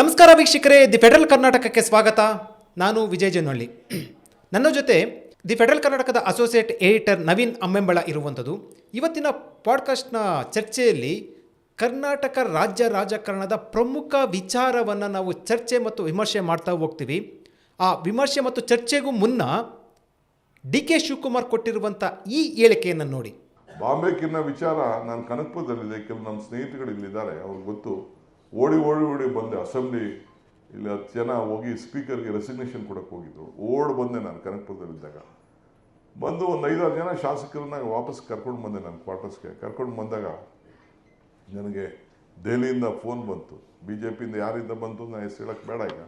ನಮಸ್ಕಾರ ವೀಕ್ಷಕರೇ, the federal ಕರ್ನಾಟಕಕ್ಕೆ ಸ್ವಾಗತ. ನಾನು ವಿಜಯ್ ಜನಹಳ್ಳಿ. ನನ್ನ ಜೊತೆ ದಿ ಫೆಡರಲ್ ಕರ್ನಾಟಕದ ಅಸೋಸಿಯೇಟ್ ಎಡಿಟರ್ ನವೀನ್ ಅಮ್ಮೆಂಬಳ ಇರುವಂಥದ್ದು. ಇವತ್ತಿನ ಪಾಡ್ಕಾಸ್ಟ್ನ ಚರ್ಚೆಯಲ್ಲಿ ಕರ್ನಾಟಕ ರಾಜ್ಯ ರಾಜಕಾರಣದ ಪ್ರಮುಖ ವಿಚಾರವನ್ನು ನಾವು ಚರ್ಚೆ ಮತ್ತು ವಿಮರ್ಶೆ ಮಾಡ್ತಾ ಹೋಗ್ತೀವಿ. ಆ ವಿಮರ್ಶೆ ಮತ್ತು ಚರ್ಚೆಗೂ ಮುನ್ನ ಡಿ ಕೆ ಶಿವಕುಮಾರ್ ಕೊಟ್ಟಿರುವಂಥ ಈ ಹೇಳಿಕೆಯನ್ನು ನೋಡಿ. ಬಾಂಬೆಕಿನ ವಿಚಾರ ನಾನು ಕನಕಪುರದಲ್ಲಿದೆ. ಕೆಲವು ನಮ್ಮ ಸ್ನೇಹಿತರುಗಳು ಇಲ್ಲಿದ್ದಾರೆ ಅವ್ರಿಗೆ ಗೊತ್ತು. ಓಡಿ ಓಡಿ ಓಡಿ ಬಂದೆ. ಅಸೆಂಬ್ಲಿ ಇಲ್ಲಿ ಹತ್ತು ಜನ ಹೋಗಿ ಸ್ಪೀಕರ್ಗೆ ರೆಸಿಗ್ನೇಷನ್ ಕೊಡಕ್ಕೆ ಹೋಗಿದ್ರು. ಓಡ್ ಬಂದೆ ನಾನು ಕನಕಪುರದಲ್ಲಿದ್ದಾಗ ಬಂದು ಒಂದು ಐದಾರು ಜನ ಶಾಸಕರನ್ನ ವಾಪಸ್ ಕರ್ಕೊಂಡು ಬಂದೆ ನಾನು ಕ್ವಾರ್ಟರ್ಸ್ಗೆ. ಕರ್ಕೊಂಡು ಬಂದಾಗ ನನಗೆ ದೆಹಲಿಯಿಂದ ಫೋನ್ ಬಂತು. ಬಿ ಜೆ ಪಿಯಿಂದ ಯಾರಿಂದ ಬಂತು ನಾನು ಹೆಸರು ಹೇಳಕ್ಕೆ ಬೇಡ ಈಗ.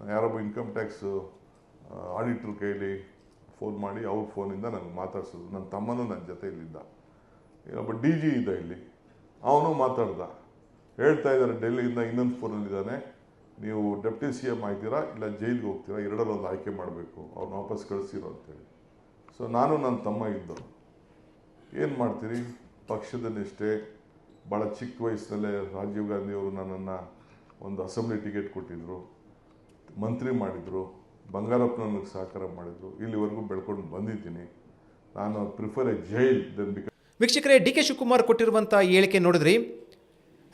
ನಾನು ಯಾರೊಬ್ಬ ಇನ್ಕಮ್ ಟ್ಯಾಕ್ಸ್ ಆಡಿಟ್ರ್ ಕೈಲಿ ಫೋನ್ ಮಾಡಿ ಅವ್ರ ಫೋನಿಂದ ನನಗೆ ಮಾತಾಡ್ಸಿದ್ರು. ನನ್ನ ತಮ್ಮನೂ ನನ್ನ ಜೊತೆಯಲ್ಲಿದ್ದ. ಒಬ್ಬ ಡಿ ಜಿ ಇದ್ದ ಇಲ್ಲಿ. ಅವನು ಮಾತಾಡ್ದ. ಹೇಳ್ತಾ ಇದ್ದಾರೆ, ಡೆಲ್ಲಿಯಿಂದ ಇನ್ನೊಂದು ಫೋನಲ್ಲಿದ್ದಾನೆ. ನೀವು ಡೆಪ್ಟಿ ಸಿ ಎಂ ಆಗ್ತೀರಾ ಇಲ್ಲ ಜೈಲಿಗೆ ಹೋಗ್ತೀರಾ ಎರಡರಲ್ಲಿ ಒಂದು ಆಯ್ಕೆ ಮಾಡಬೇಕು ಅವ್ರನ್ನ ವಾಪಸ್ ಕಳಿಸಿರೋ ಅಂತೇಳಿ. ಸೊ ನಾನು ನನ್ನ ತಮ್ಮ ಇದ್ದು ಏನು ಮಾಡ್ತೀರಿ? ಪಕ್ಷದ ನಿಷ್ಠೆ ಭಾಳ ಚಿಕ್ಕ ವಯಸ್ಸಿನಲ್ಲೇ ರಾಜೀವ್ ಗಾಂಧಿಯವರು ನನ್ನನ್ನು ಒಂದು ಅಸೆಂಬ್ಲಿ ಟಿಕೆಟ್ ಕೊಟ್ಟಿದ್ದರು ಮಂತ್ರಿ ಮಾಡಿದರು ಬಂಗಾರಪ್ಪ ನನಗೆ ಸಹಕಾರ ಮಾಡಿದರು, ಇಲ್ಲಿವರೆಗೂ ಬೆಳ್ಕೊಂಡು ಬಂದಿದ್ದೀನಿ. ನಾನು prefer a jail then because ವೀಕ್ಷಕರೇ, ಡಿ ಕೆ ಶಿವಕುಮಾರ್ ಕೊಟ್ಟಿರುವಂಥ ಹೇಳಿಕೆ ನೋಡಿದ್ರಿ.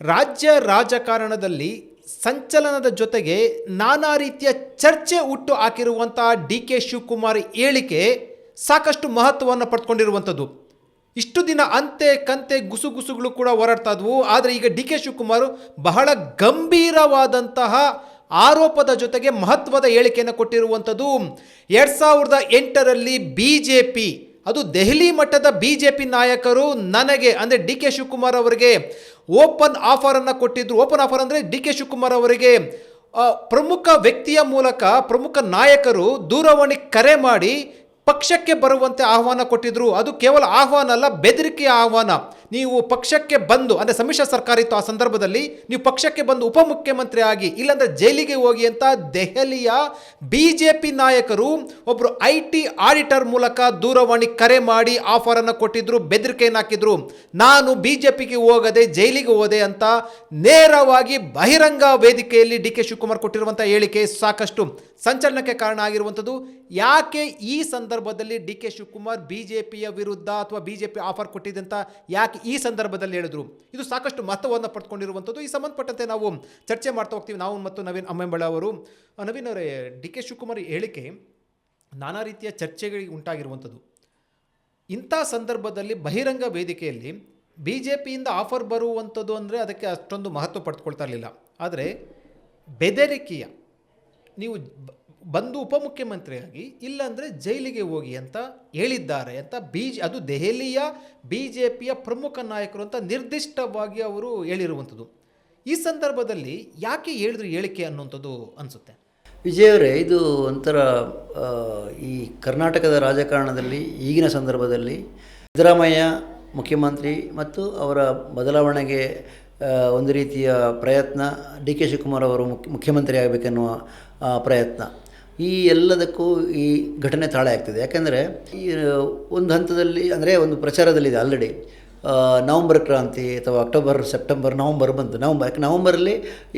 ರಾಜ್ಯ ರಾಜಕಾರಣದಲ್ಲಿ ಸಂಚಲನದ ಜೊತೆಗೆ ನಾನಾ ರೀತಿಯ ಚರ್ಚೆ ಹುಟ್ಟು ಹಾಕಿರುವಂತಹ ಡಿ ಕೆ ಶಿವಕುಮಾರ್ ಹೇಳಿಕೆ ಸಾಕಷ್ಟು ಮಹತ್ವವನ್ನು ಪಡ್ಕೊಂಡಿರುವಂಥದ್ದು ಇಷ್ಟು ದಿನ ಅಂತೆ ಕಂತೆ ಗುಸುಗುಸುಗಳು ಕೂಡ ಹೋರಾಡ್ತಾ ಇದ್ವು. ಆದರೆ ಈಗ ಡಿ ಕೆ ಶಿವಕುಮಾರ್ ಬಹಳ ಗಂಭೀರವಾದಂತಹ ಆರೋಪದ ಜೊತೆಗೆ ಮಹತ್ವದ ಹೇಳಿಕೆಯನ್ನು ಕೊಟ್ಟಿರುವಂಥದ್ದು ಎರಡು ಸಾವಿರದ ಎಂಟರಲ್ಲಿ ಬಿ ಜೆ ಪಿ ಅದು ದೆಹಲಿ ಮಟ್ಟದ ಬಿ ಜೆ ಪಿ ನಾಯಕರು ನನಗೆ, ಅಂದರೆ ಡಿ ಕೆ ಶಿವಕುಮಾರ್ ಅವರಿಗೆ ಓಪನ್ ಆಫರನ್ನು ಕೊಟ್ಟಿದ್ದರು ಓಪನ್ ಆಫರ್ ಅಂದರೆ ಡಿ ಕೆ ಶಿವಕುಮಾರ್ ಅವರಿಗೆ ಪ್ರಮುಖ ವ್ಯಕ್ತಿಯ ಮೂಲಕ ಪ್ರಮುಖ ನಾಯಕರು ದೂರವಾಣಿ ಕರೆ ಮಾಡಿ ಪಕ್ಷಕ್ಕೆ ಬರುವಂತೆ ಆಹ್ವಾನ ಕೊಟ್ಟಿದ್ರು. ಅದು ಕೇವಲ ಆಹ್ವಾನ ಅಲ್ಲ, ಬೆದರಿಕೆಯ ಆಹ್ವಾನ. ನೀವು ಪಕ್ಷಕ್ಕೆ ಬಂದು, ಅಂದರೆ ಸಮ್ಮಿಶ್ರ ಸರ್ಕಾರ ಇತ್ತು ಆ ಸಂದರ್ಭದಲ್ಲಿ, ನೀವು ಪಕ್ಷಕ್ಕೆ ಬಂದು ಉಪಮುಖ್ಯಮಂತ್ರಿ ಆಗಿ, ಇಲ್ಲಾಂದರೆ ಜೈಲಿಗೆ ಹೋಗಿ ಅಂತ ದೆಹಲಿಯ ಬಿ ಜೆ ಪಿ ನಾಯಕರು ಒಬ್ಬರು ಐ ಟಿ ಆಡಿಟರ್ ಮೂಲಕ ದೂರವಾಣಿ ಕರೆ ಮಾಡಿ ಆಫರನ್ನು ಕೊಟ್ಟಿದ್ರು, ಬೆದರಿಕೆಯನ್ನು ಹಾಕಿದ್ರು. ನಾನು ಬಿ ಜೆ ಪಿಗೆ ಹೋಗದೆ, ಜೈಲಿಗೆ ಹೋದೆ ಅಂತ ನೇರವಾಗಿ ಬಹಿರಂಗ ವೇದಿಕೆಯಲ್ಲಿ ಡಿ ಕೆ ಶಿವಕುಮಾರ್ ಕೊಟ್ಟಿರುವಂಥ ಹೇಳಿಕೆ ಸಾಕಷ್ಟು. ಸಂಚಲನಕ್ಕೆ ಕಾರಣ ಆಗಿರುವಂಥದ್ದು. ಯಾಕೆ ಈ ಸಂದರ್ಭದಲ್ಲಿ D K Shivakumar B J ಪಿಯ ವಿರುದ್ಧ ಅಥವಾ ಬಿ ಜೆ ಪಿ ಆಫರ್ ಕೊಟ್ಟಿದೆ ಅಂತ ಯಾಕೆ ಈ ಸಂದರ್ಭದಲ್ಲಿ ಹೇಳಿದ್ರು? ಇದು ಸಾಕಷ್ಟು ಮಹತ್ವವನ್ನು ಪಡ್ಕೊಂಡಿರುವಂಥದ್ದು. ಈ ಸಂಬಂಧಪಟ್ಟಂತೆ ನಾವು ಚರ್ಚೆ ಮಾಡ್ತಾ ಹೋಗ್ತೀವಿ. ನಾವು ಮತ್ತು ನವೀನ್ ಅಮ್ಮೆಂಬಳ ಅವರು. ನವೀನ್ ಅವರೇ, ಡಿ ಕೆ ಶಿವಕುಮಾರ್ ಹೇಳಿಕೆ ನಾನಾ ರೀತಿಯ ಚರ್ಚೆಗಳಿಗೆ ಉಂಟಾಗಿರುವಂಥದ್ದು. ಇಂಥ ಸಂದರ್ಭದಲ್ಲಿ ಬಹಿರಂಗ ವೇದಿಕೆಯಲ್ಲಿ ಬಿ ಜೆ ಪಿಯಿಂದ ಆಫರ್ ಬರುವಂಥದ್ದು ಅಂದರೆ ಅದಕ್ಕೆ ಅಷ್ಟೊಂದು ಮಹತ್ವ ಪಡ್ಕೊಳ್ತಾ ಇರಲಿಲ್ಲ. ಆದರೆ ಬೆದರಿಕೆಯ ನೀವು ಬಂದು ಉಪಮುಖ್ಯಮಂತ್ರಿಯಾಗಿ ಇಲ್ಲಾಂದರೆ ಜೈಲಿಗೆ ಹೋಗಿ ಅಂತ ಹೇಳಿದ್ದಾರೆ ಅಂತ ಬಿ ಅದು ದೆಹಲಿಯ ಬಿ ಜೆ ಪಿಯ ಪ್ರಮುಖ ನಾಯಕರು ಅಂತ ನಿರ್ದಿಷ್ಟವಾಗಿ ಅವರು ಹೇಳಿರುವಂಥದ್ದು. ಈ ಸಂದರ್ಭದಲ್ಲಿ ಯಾಕೆ ಹೇಳಿದ್ರು ಹೇಳಿಕೆ ಅನ್ನುವಂಥದ್ದು ಅನಿಸುತ್ತೆ? ವಿಜಯ್ ಅವರೇ, ಇದು ಒಂಥರ ಈ ಕರ್ನಾಟಕದ ರಾಜಕಾರಣದಲ್ಲಿ, ಈಗಿನ ಸಂದರ್ಭದಲ್ಲಿ ಸಿದ್ದರಾಮಯ್ಯ ಮುಖ್ಯಮಂತ್ರಿ ಮತ್ತು ಅವರ ಬದಲಾವಣೆಗೆ ಒಂದು ರೀತಿಯ ಪ್ರಯತ್ನ ಡಿ ಕೆ ಶಿವಕುಮಾರ್ ಅವರು ಮುಖ್ಯ ಮುಖ್ಯಮಂತ್ರಿ ಆಗಬೇಕೆನ್ನುವ ಪ್ರಯತ್ನ. ಈ ಎಲ್ಲದಕ್ಕೂ ಈ ಘಟನೆ ತಾಳೆ ಆಗ್ತದೆ. ಯಾಕೆಂದರೆ ಈ, ಒಂದು ಹಂತದಲ್ಲಿ, ಅಂದರೆ ಒಂದು ಪ್ರಚಾರದಲ್ಲಿದೆ ಆಲ್ರೆಡಿ ನವಂಬರ್ ಕ್ರಾಂತಿ ಅಥವಾ ಅಕ್ಟೋಬರ್, ಸೆಪ್ಟೆಂಬರ್, ನವಂಬರ್ ಬಂತು. ನವಂಬರ್ ಯಾಕೆ ನವಂಬರಲ್ಲಿ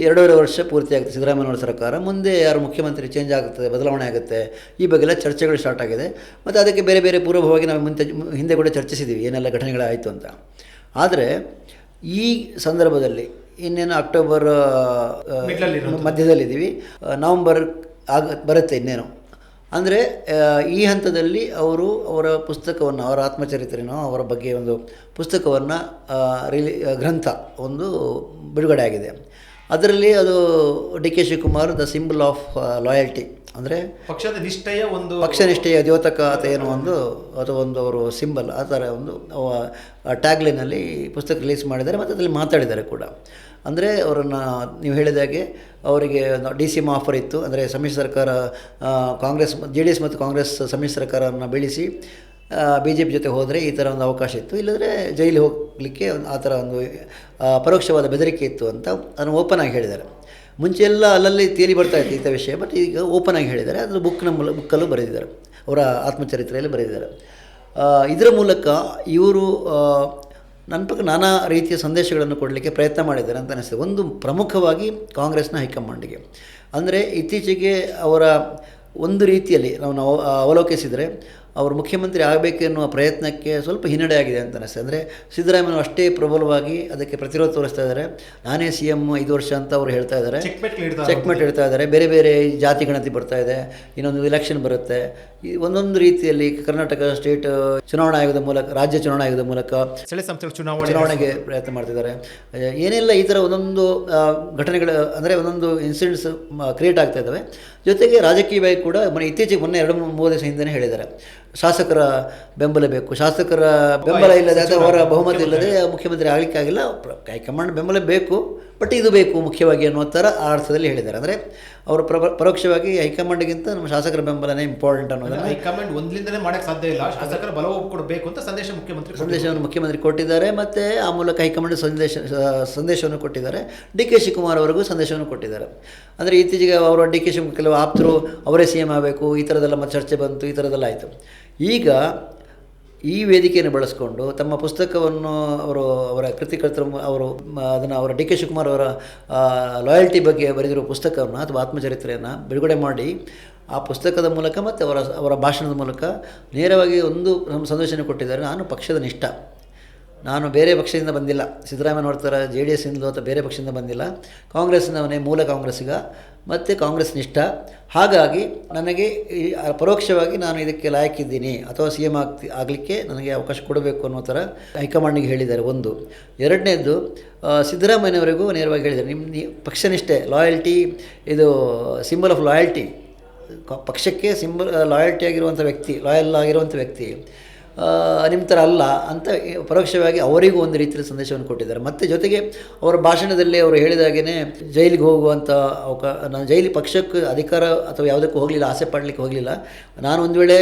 ಎರಡೂವರೆ ವರ್ಷ ಪೂರ್ತಿ ಆಗುತ್ತೆ ಸಿದ್ದರಾಮಯ್ಯನವರ ಸರ್ಕಾರ. ಮುಂದೆ ಯಾರು ಮುಖ್ಯಮಂತ್ರಿ ಚೇಂಜ್ ಆಗುತ್ತದೆ ಬದಲಾವಣೆ ಆಗುತ್ತೆ, ಈ ಬಗ್ಗೆಲ್ಲ ಚರ್ಚೆಗಳು ಸ್ಟಾರ್ಟ್ ಆಗಿದೆ. ಮತ್ತು ಅದಕ್ಕೆ ಬೇರೆ ಬೇರೆ ಪೂರ್ವಭಾವಾಗಿ ನಾವು ಮುಂದೆ, ಹಿಂದೆ ಕೂಡ ಚರ್ಚಿಸಿದ್ದೀವಿ ಏನೆಲ್ಲ ಘಟನೆಗಳಾಯಿತು ಅಂತ. ಆದರೆ ಈ ಸಂದರ್ಭದಲ್ಲಿ ಇನ್ನೇನು ಅಕ್ಟೋಬರ್. ಮಧ್ಯದಲ್ಲಿದ್ದೀವಿ. ನವಂಬರ್ ಆಗ ಬರುತ್ತೆ ಇನ್ನೇನು. ಅಂದರೆ ಈ ಹಂತದಲ್ಲಿ ಅವರು ಅವರ ಪುಸ್ತಕವನ್ನು ಅವರ ಆತ್ಮಚರಿತ್ರೆನೋ ಅವರ ಬಗ್ಗೆ ಒಂದು ಪುಸ್ತಕವನ್ನು ರಿಲಿ ಗ್ರಂಥ ಒಂದು ಬಿಡುಗಡೆ ಆಗಿದೆ. ಅದರಲ್ಲಿ ಅದು D K Shivakumar the symbol of loyalty. ಅಂದರೆ ಪಕ್ಷದ ನಿಷ್ಠೆಯ ಒಂದು ಪಕ್ಷ ನಿಷ್ಠೆಯ ದ್ಯೋತಕ ಅಥವಾ ಏನೋ ಒಂದು ಅಥವಾ ಒಂದು ಅವರು ಸಿಂಬಲ್ ಆ ಥರ ಒಂದು ಟ್ಯಾಗ್ಲೈನಲ್ಲಿ ಪುಸ್ತಕ ರಿಲೀಸ್ ಮಾಡಿದ್ದಾರೆ ಮತ್ತು ಅದರಲ್ಲಿ ಮಾತಾಡಿದ್ದಾರೆ ಕೂಡ. ಅಂದರೆ ಅವರನ್ನು ನೀವು ಹೇಳಿದ ಹಾಗೆ ಅವರಿಗೆ ಡಿ ಸಿ ಎಂ ಆಫರ್ ಇತ್ತು. ಅಂದರೆ ಸಮ್ಮಿಶ್ರ ಸರ್ಕಾರ ಕಾಂಗ್ರೆಸ್, ಜೆ ಡಿ ಎಸ್ ಮತ್ತು ಕಾಂಗ್ರೆಸ್ ಸಮ್ಮಿಶ್ರ ಸರ್ಕಾರವನ್ನು ಬೆಳೆಸಿ ಬಿ ಜೆ ಪಿ ಜೊತೆ ಹೋದರೆ ಈ ಥರ ಒಂದು ಅವಕಾಶ ಇತ್ತು. ಇಲ್ಲದ್ರೆ ಜೈಲಿಗೆ ಹೋಗಲಿಕ್ಕೆ ಆ ಥರ ಒಂದು ಪರೋಕ್ಷವಾದ ಬೆದರಿಕೆ ಇತ್ತು ಅಂತ ಅದನ್ನು ಓಪನ್ ಆಗಿ ಹೇಳಿದ್ದಾರೆ. ಮುಂಚೆ ಎಲ್ಲ ಅಲ್ಲಲ್ಲಿ ತೇಲಿ ಬರ್ತಾ ಇತ್ತು ಇಂಥ ವಿಷಯ ಬಟ್ ಈಗ ಓಪನ್ ಆಗಿ ಹೇಳಿದ್ದಾರೆ. ಅದು ಬುಕ್ನ ಮೂಲ ಬುಕ್ಕಲ್ಲೂ ಬರೆದಿದ್ದಾರೆ. ಅವರ ಆತ್ಮಚರಿತ್ರೆಯಲ್ಲಿ ಬರೆದಿದ್ದಾರೆ. ಇದರ ಮೂಲಕ ಇವರು ನನ್ನ ಪಕ್ಕ ನಾನಾ ರೀತಿಯ ಸಂದೇಶಗಳನ್ನು ಕೊಡಲಿಕ್ಕೆ ಪ್ರಯತ್ನ ಮಾಡಿದ್ದಾರೆ ಅಂತ ಅನಿಸ್ತದೆ. ಒಂದು ಪ್ರಮುಖವಾಗಿ ಕಾಂಗ್ರೆಸ್ನ ಹೈಕಮಾಂಡ್ಗೆ. ಅಂದರೆ ಇತ್ತೀಚೆಗೆ ಅವರ ಒಂದು ರೀತಿಯಲ್ಲಿ ನಾವು ಅವಲೋಕಿಸಿದರೆ ಅವರು ಮುಖ್ಯಮಂತ್ರಿ ಆಗಬೇಕು ಎನ್ನುವ ಪ್ರಯತ್ನಕ್ಕೆ ಸ್ವಲ್ಪ ಹಿನ್ನಡೆ ಆಗಿದೆ ಅಂತ ಅನಿಸ್ತದೆ. ಅಂದರೆ ಸಿದ್ದರಾಮಯ್ಯ ಅಷ್ಟೇ ಪ್ರಬಲವಾಗಿ ಅದಕ್ಕೆ ಪ್ರತಿರೋಧ ತೋರಿಸ್ತಾ ಇದ್ದಾರೆ. ನಾನೇ ಸಿ ಎಂ ಐದು ವರ್ಷ ಅಂತ ಅವರು ಹೇಳ್ತಾ ಇದ್ದಾರೆ. ಚೆಕ್ಮೇಟ್ ಹೇಳ್ತಾ ಇದ್ದಾರೆ. ಬೇರೆ ಬೇರೆ ಜಾತಿ ಗಣತಿ ಬರ್ತಾ ಇದೆ. ಇನ್ನೊಂದು ಎಲೆಕ್ಷನ್ ಬರುತ್ತೆ. ಈ ಒಂದೊಂದು ರೀತಿಯಲ್ಲಿ ಕರ್ನಾಟಕ ಸ್ಟೇಟ್ ಚುನಾವಣಾ ಆಯೋಗದ ಮೂಲಕ ರಾಜ್ಯ ಚುನಾವಣಾ ಆಯೋಗದ ಮೂಲಕ ಸ್ಥಳೀಯ ಸಂಸ್ಥೆಗಳ ಚುನಾವಣೆ ಚುನಾವಣೆಗೆ ಪ್ರಯತ್ನ ಮಾಡ್ತಿದ್ದಾರೆ. ಏನೆಲ್ಲ ಈ ಥರ ಒಂದೊಂದು ಘಟನೆಗಳು ಅಂದರೆ ಒಂದೊಂದು ಇನ್ಸಿಡೆಂಟ್ಸ್ ಕ್ರಿಯೇಟ್ ಆಗ್ತಾ ಇದ್ದಾವೆ. ಜೊತೆಗೆ ರಾಜಕೀಯವಾಗಿ ಕೂಡ ಮೊನ್ನೆ ಇತ್ತೀಚೆಗೆ ಮೊನ್ನೆ ಎರಡು ಮೂರು ದಿವಸ ಹಿಂದೆನೇ ಹೇಳಿದ್ದಾರೆ. ಶಾಸಕರ ಬೆಂಬಲ ಬೇಕು. ಶಾಸಕರ ಬೆಂಬಲ ಇಲ್ಲದೆ ಅಥವಾ ಅವರ ಬಹುಮತ ಇಲ್ಲದೆ ಮುಖ್ಯಮಂತ್ರಿ ಆಗಲಿಕ್ಕೆ ಆಗಿಲ್ಲ. ಪ್ರ- ಹೈಕಮಾಂಡ್ ಬೆಂಬಲ ಬೇಕು. ಬಟ್ ಇದು ಬೇಕು ಮುಖ್ಯವಾಗಿ ಅನ್ನೋ ಥರ ಆ ಅರ್ಥದಲ್ಲಿ ಹೇಳಿದ್ದಾರೆ. ಅಂದರೆ ಅವರು ಪ್ರ ಪರೋಕ್ಷವಾಗಿ ಹೈಕಮಾಂಡ್ಗಿಂತ ನಮ್ಮ ಶಾಸಕರ ಬೆಂಬಲನೇ ಇಂಪಾರ್ಟೆಂಟ್ ಅನ್ನೋದನ್ನು ಹೈಕಮಾಂಡ್ ಒಂದ್ಲಿಂದನೇ ಮಾಡೋಕೆ ಸಾಧ್ಯ ಇಲ್ಲ. ಶಾಸಕರ ಬಲ ಕೊಡಬೇಕು ಅಂತ ಸಂದೇಶ ಮುಖ್ಯಮಂತ್ರಿ ಸಂದೇಶವನ್ನು ಮುಖ್ಯಮಂತ್ರಿ ಕೊಟ್ಟಿದ್ದಾರೆ. ಮತ್ತು ಆ ಮೂಲಕ ಹೈಕಮಾಂಡ್ ಸಂದೇಶ ಸಂದೇಶವನ್ನು ಕೊಟ್ಟಿದ್ದಾರೆ. ಡಿ ಕೆ ಶಿವಕುಮಾರ್ ಅವರಿಗೂ ಸಂದೇಶವನ್ನು ಕೊಟ್ಟಿದ್ದಾರೆ. ಅಂದರೆ ಇತ್ತೀಚೆಗೆ ಅವರು ಡಿ ಕೆ ಶಿವಕುಮಾರ್ ಕೆಲವು ಆಪ್ತರು ಅವರೇ ಸಿ ಎಂ ಆಗಬೇಕು ಈ ಥರದ್ದೆಲ್ಲ ಮತ್ತೆ ಚರ್ಚೆ ಬಂತು ಈ ಥರದೆಲ್ಲ ಆಯಿತು. ಈಗ ಈ ವೇದಿಕೆಯನ್ನು ಬಳಸಿಕೊಂಡು ತಮ್ಮ ಪುಸ್ತಕವನ್ನು ಅವರು, ಅವರ ಕೃತಿಕರ್ತರು, ಅವರು, ಅದನ್ನು ಅವರ ಡಿ ಕೆ ಶಿವಕುಮಾರ್ ಅವರ ಲಾಯಲ್ಟಿ ಬಗ್ಗೆ ಬರೆದಿರುವ ಪುಸ್ತಕವನ್ನು ಅಥವಾ ಆತ್ಮಚರಿತ್ರೆಯನ್ನು ಬಿಡುಗಡೆ ಮಾಡಿ ಆ ಪುಸ್ತಕದ ಮೂಲಕ ಮತ್ತು ಅವರ ಅವರ ಭಾಷಣದ ಮೂಲಕ ನೇರವಾಗಿ ಒಂದು ನಮ್ಮ ಸಂದೇಶನ ಕೊಟ್ಟಿದ್ದಾರೆ. ನಾನು ಪಕ್ಷದ ನಿಷ್ಠ. ನಾನು ಬೇರೆ ಪಕ್ಷದಿಂದ ಬಂದಿಲ್ಲ. ಸಿದ್ದರಾಮಯ್ಯ ಥರ ಜೆ ಡಿ ಎಸ್ಸಿಂದಲೋ ಅಥವಾ ಬೇರೆ ಪಕ್ಷದಿಂದ ಬಂದಿಲ್ಲ. ಕಾಂಗ್ರೆಸ್ನವನೇ ಮೂಲ ಕಾಂಗ್ರೆಸ್ಸಿಗ, ಮತ್ತು ಕಾಂಗ್ರೆಸ್ ನಿಷ್ಠ. ಹಾಗಾಗಿ ನನಗೆ ಪರೋಕ್ಷವಾಗಿ ನಾನು ಇದಕ್ಕೆ ಲಾಯಕ್ಕಿದ್ದೀನಿ ಅಥವಾ ಸಿ ಎಂ ಆಗ್ತಿ, ಆಗಲಿಕ್ಕೆ ನನಗೆ ಅವಕಾಶ ಕೊಡಬೇಕು ಅನ್ನೋ ಥರ ಹೈಕಮಾಂಡಿಗೆ ಹೇಳಿದ್ದಾರೆ ಒಂದು. ಎರಡನೇದು ಸಿದ್ದರಾಮಯ್ಯವರೆಗೂ ನೇರವಾಗಿ ಹೇಳಿದ್ದಾರೆ. ನಿಮ್ಮ ಪಕ್ಷನಿಷ್ಠೆ ಲಾಯಲ್ಟಿ ಇದು ಸಿಂಬಲ್ ಆಫ್ ಲಾಯಲ್ಟಿ ಪಕ್ಷಕ್ಕೆ ಸಿಂಬಲ್ ಲಾಯಲ್ಟಿ ಆಗಿರುವಂಥ ವ್ಯಕ್ತಿ ಲಾಯಲ್ ಆಗಿರುವಂಥ ವ್ಯಕ್ತಿ. ನಿಮ್ಮ ಥರ ಅಲ್ಲ ಅಂತ ಪರೋಕ್ಷವಾಗಿ ಅವರಿಗೂ ಒಂದು ರೀತಿಯ ಸಂದೇಶವನ್ನು ಕೊಟ್ಟಿದ್ದಾರೆ. ಮತ್ತು ಜೊತೆಗೆ ಅವರ ಭಾಷಣದಲ್ಲಿ ಅವರು ಹೇಳಿದಾಗೇ ಜೈಲಿಗೆ ಹೋಗುವಂಥ ಅವಕ, ನಾನು ಜೈಲಿ ಪಕ್ಷಕ್ಕೆ ಅಧಿಕಾರ ಅಥವಾ ಯಾವುದಕ್ಕೂ ಹೋಗಲಿಲ್ಲ, ಆಸೆ ಪಡಲಿಕ್ಕೆ ಹೋಗಲಿಲ್ಲ. ನಾನು ಒಂದು ವೇಳೆ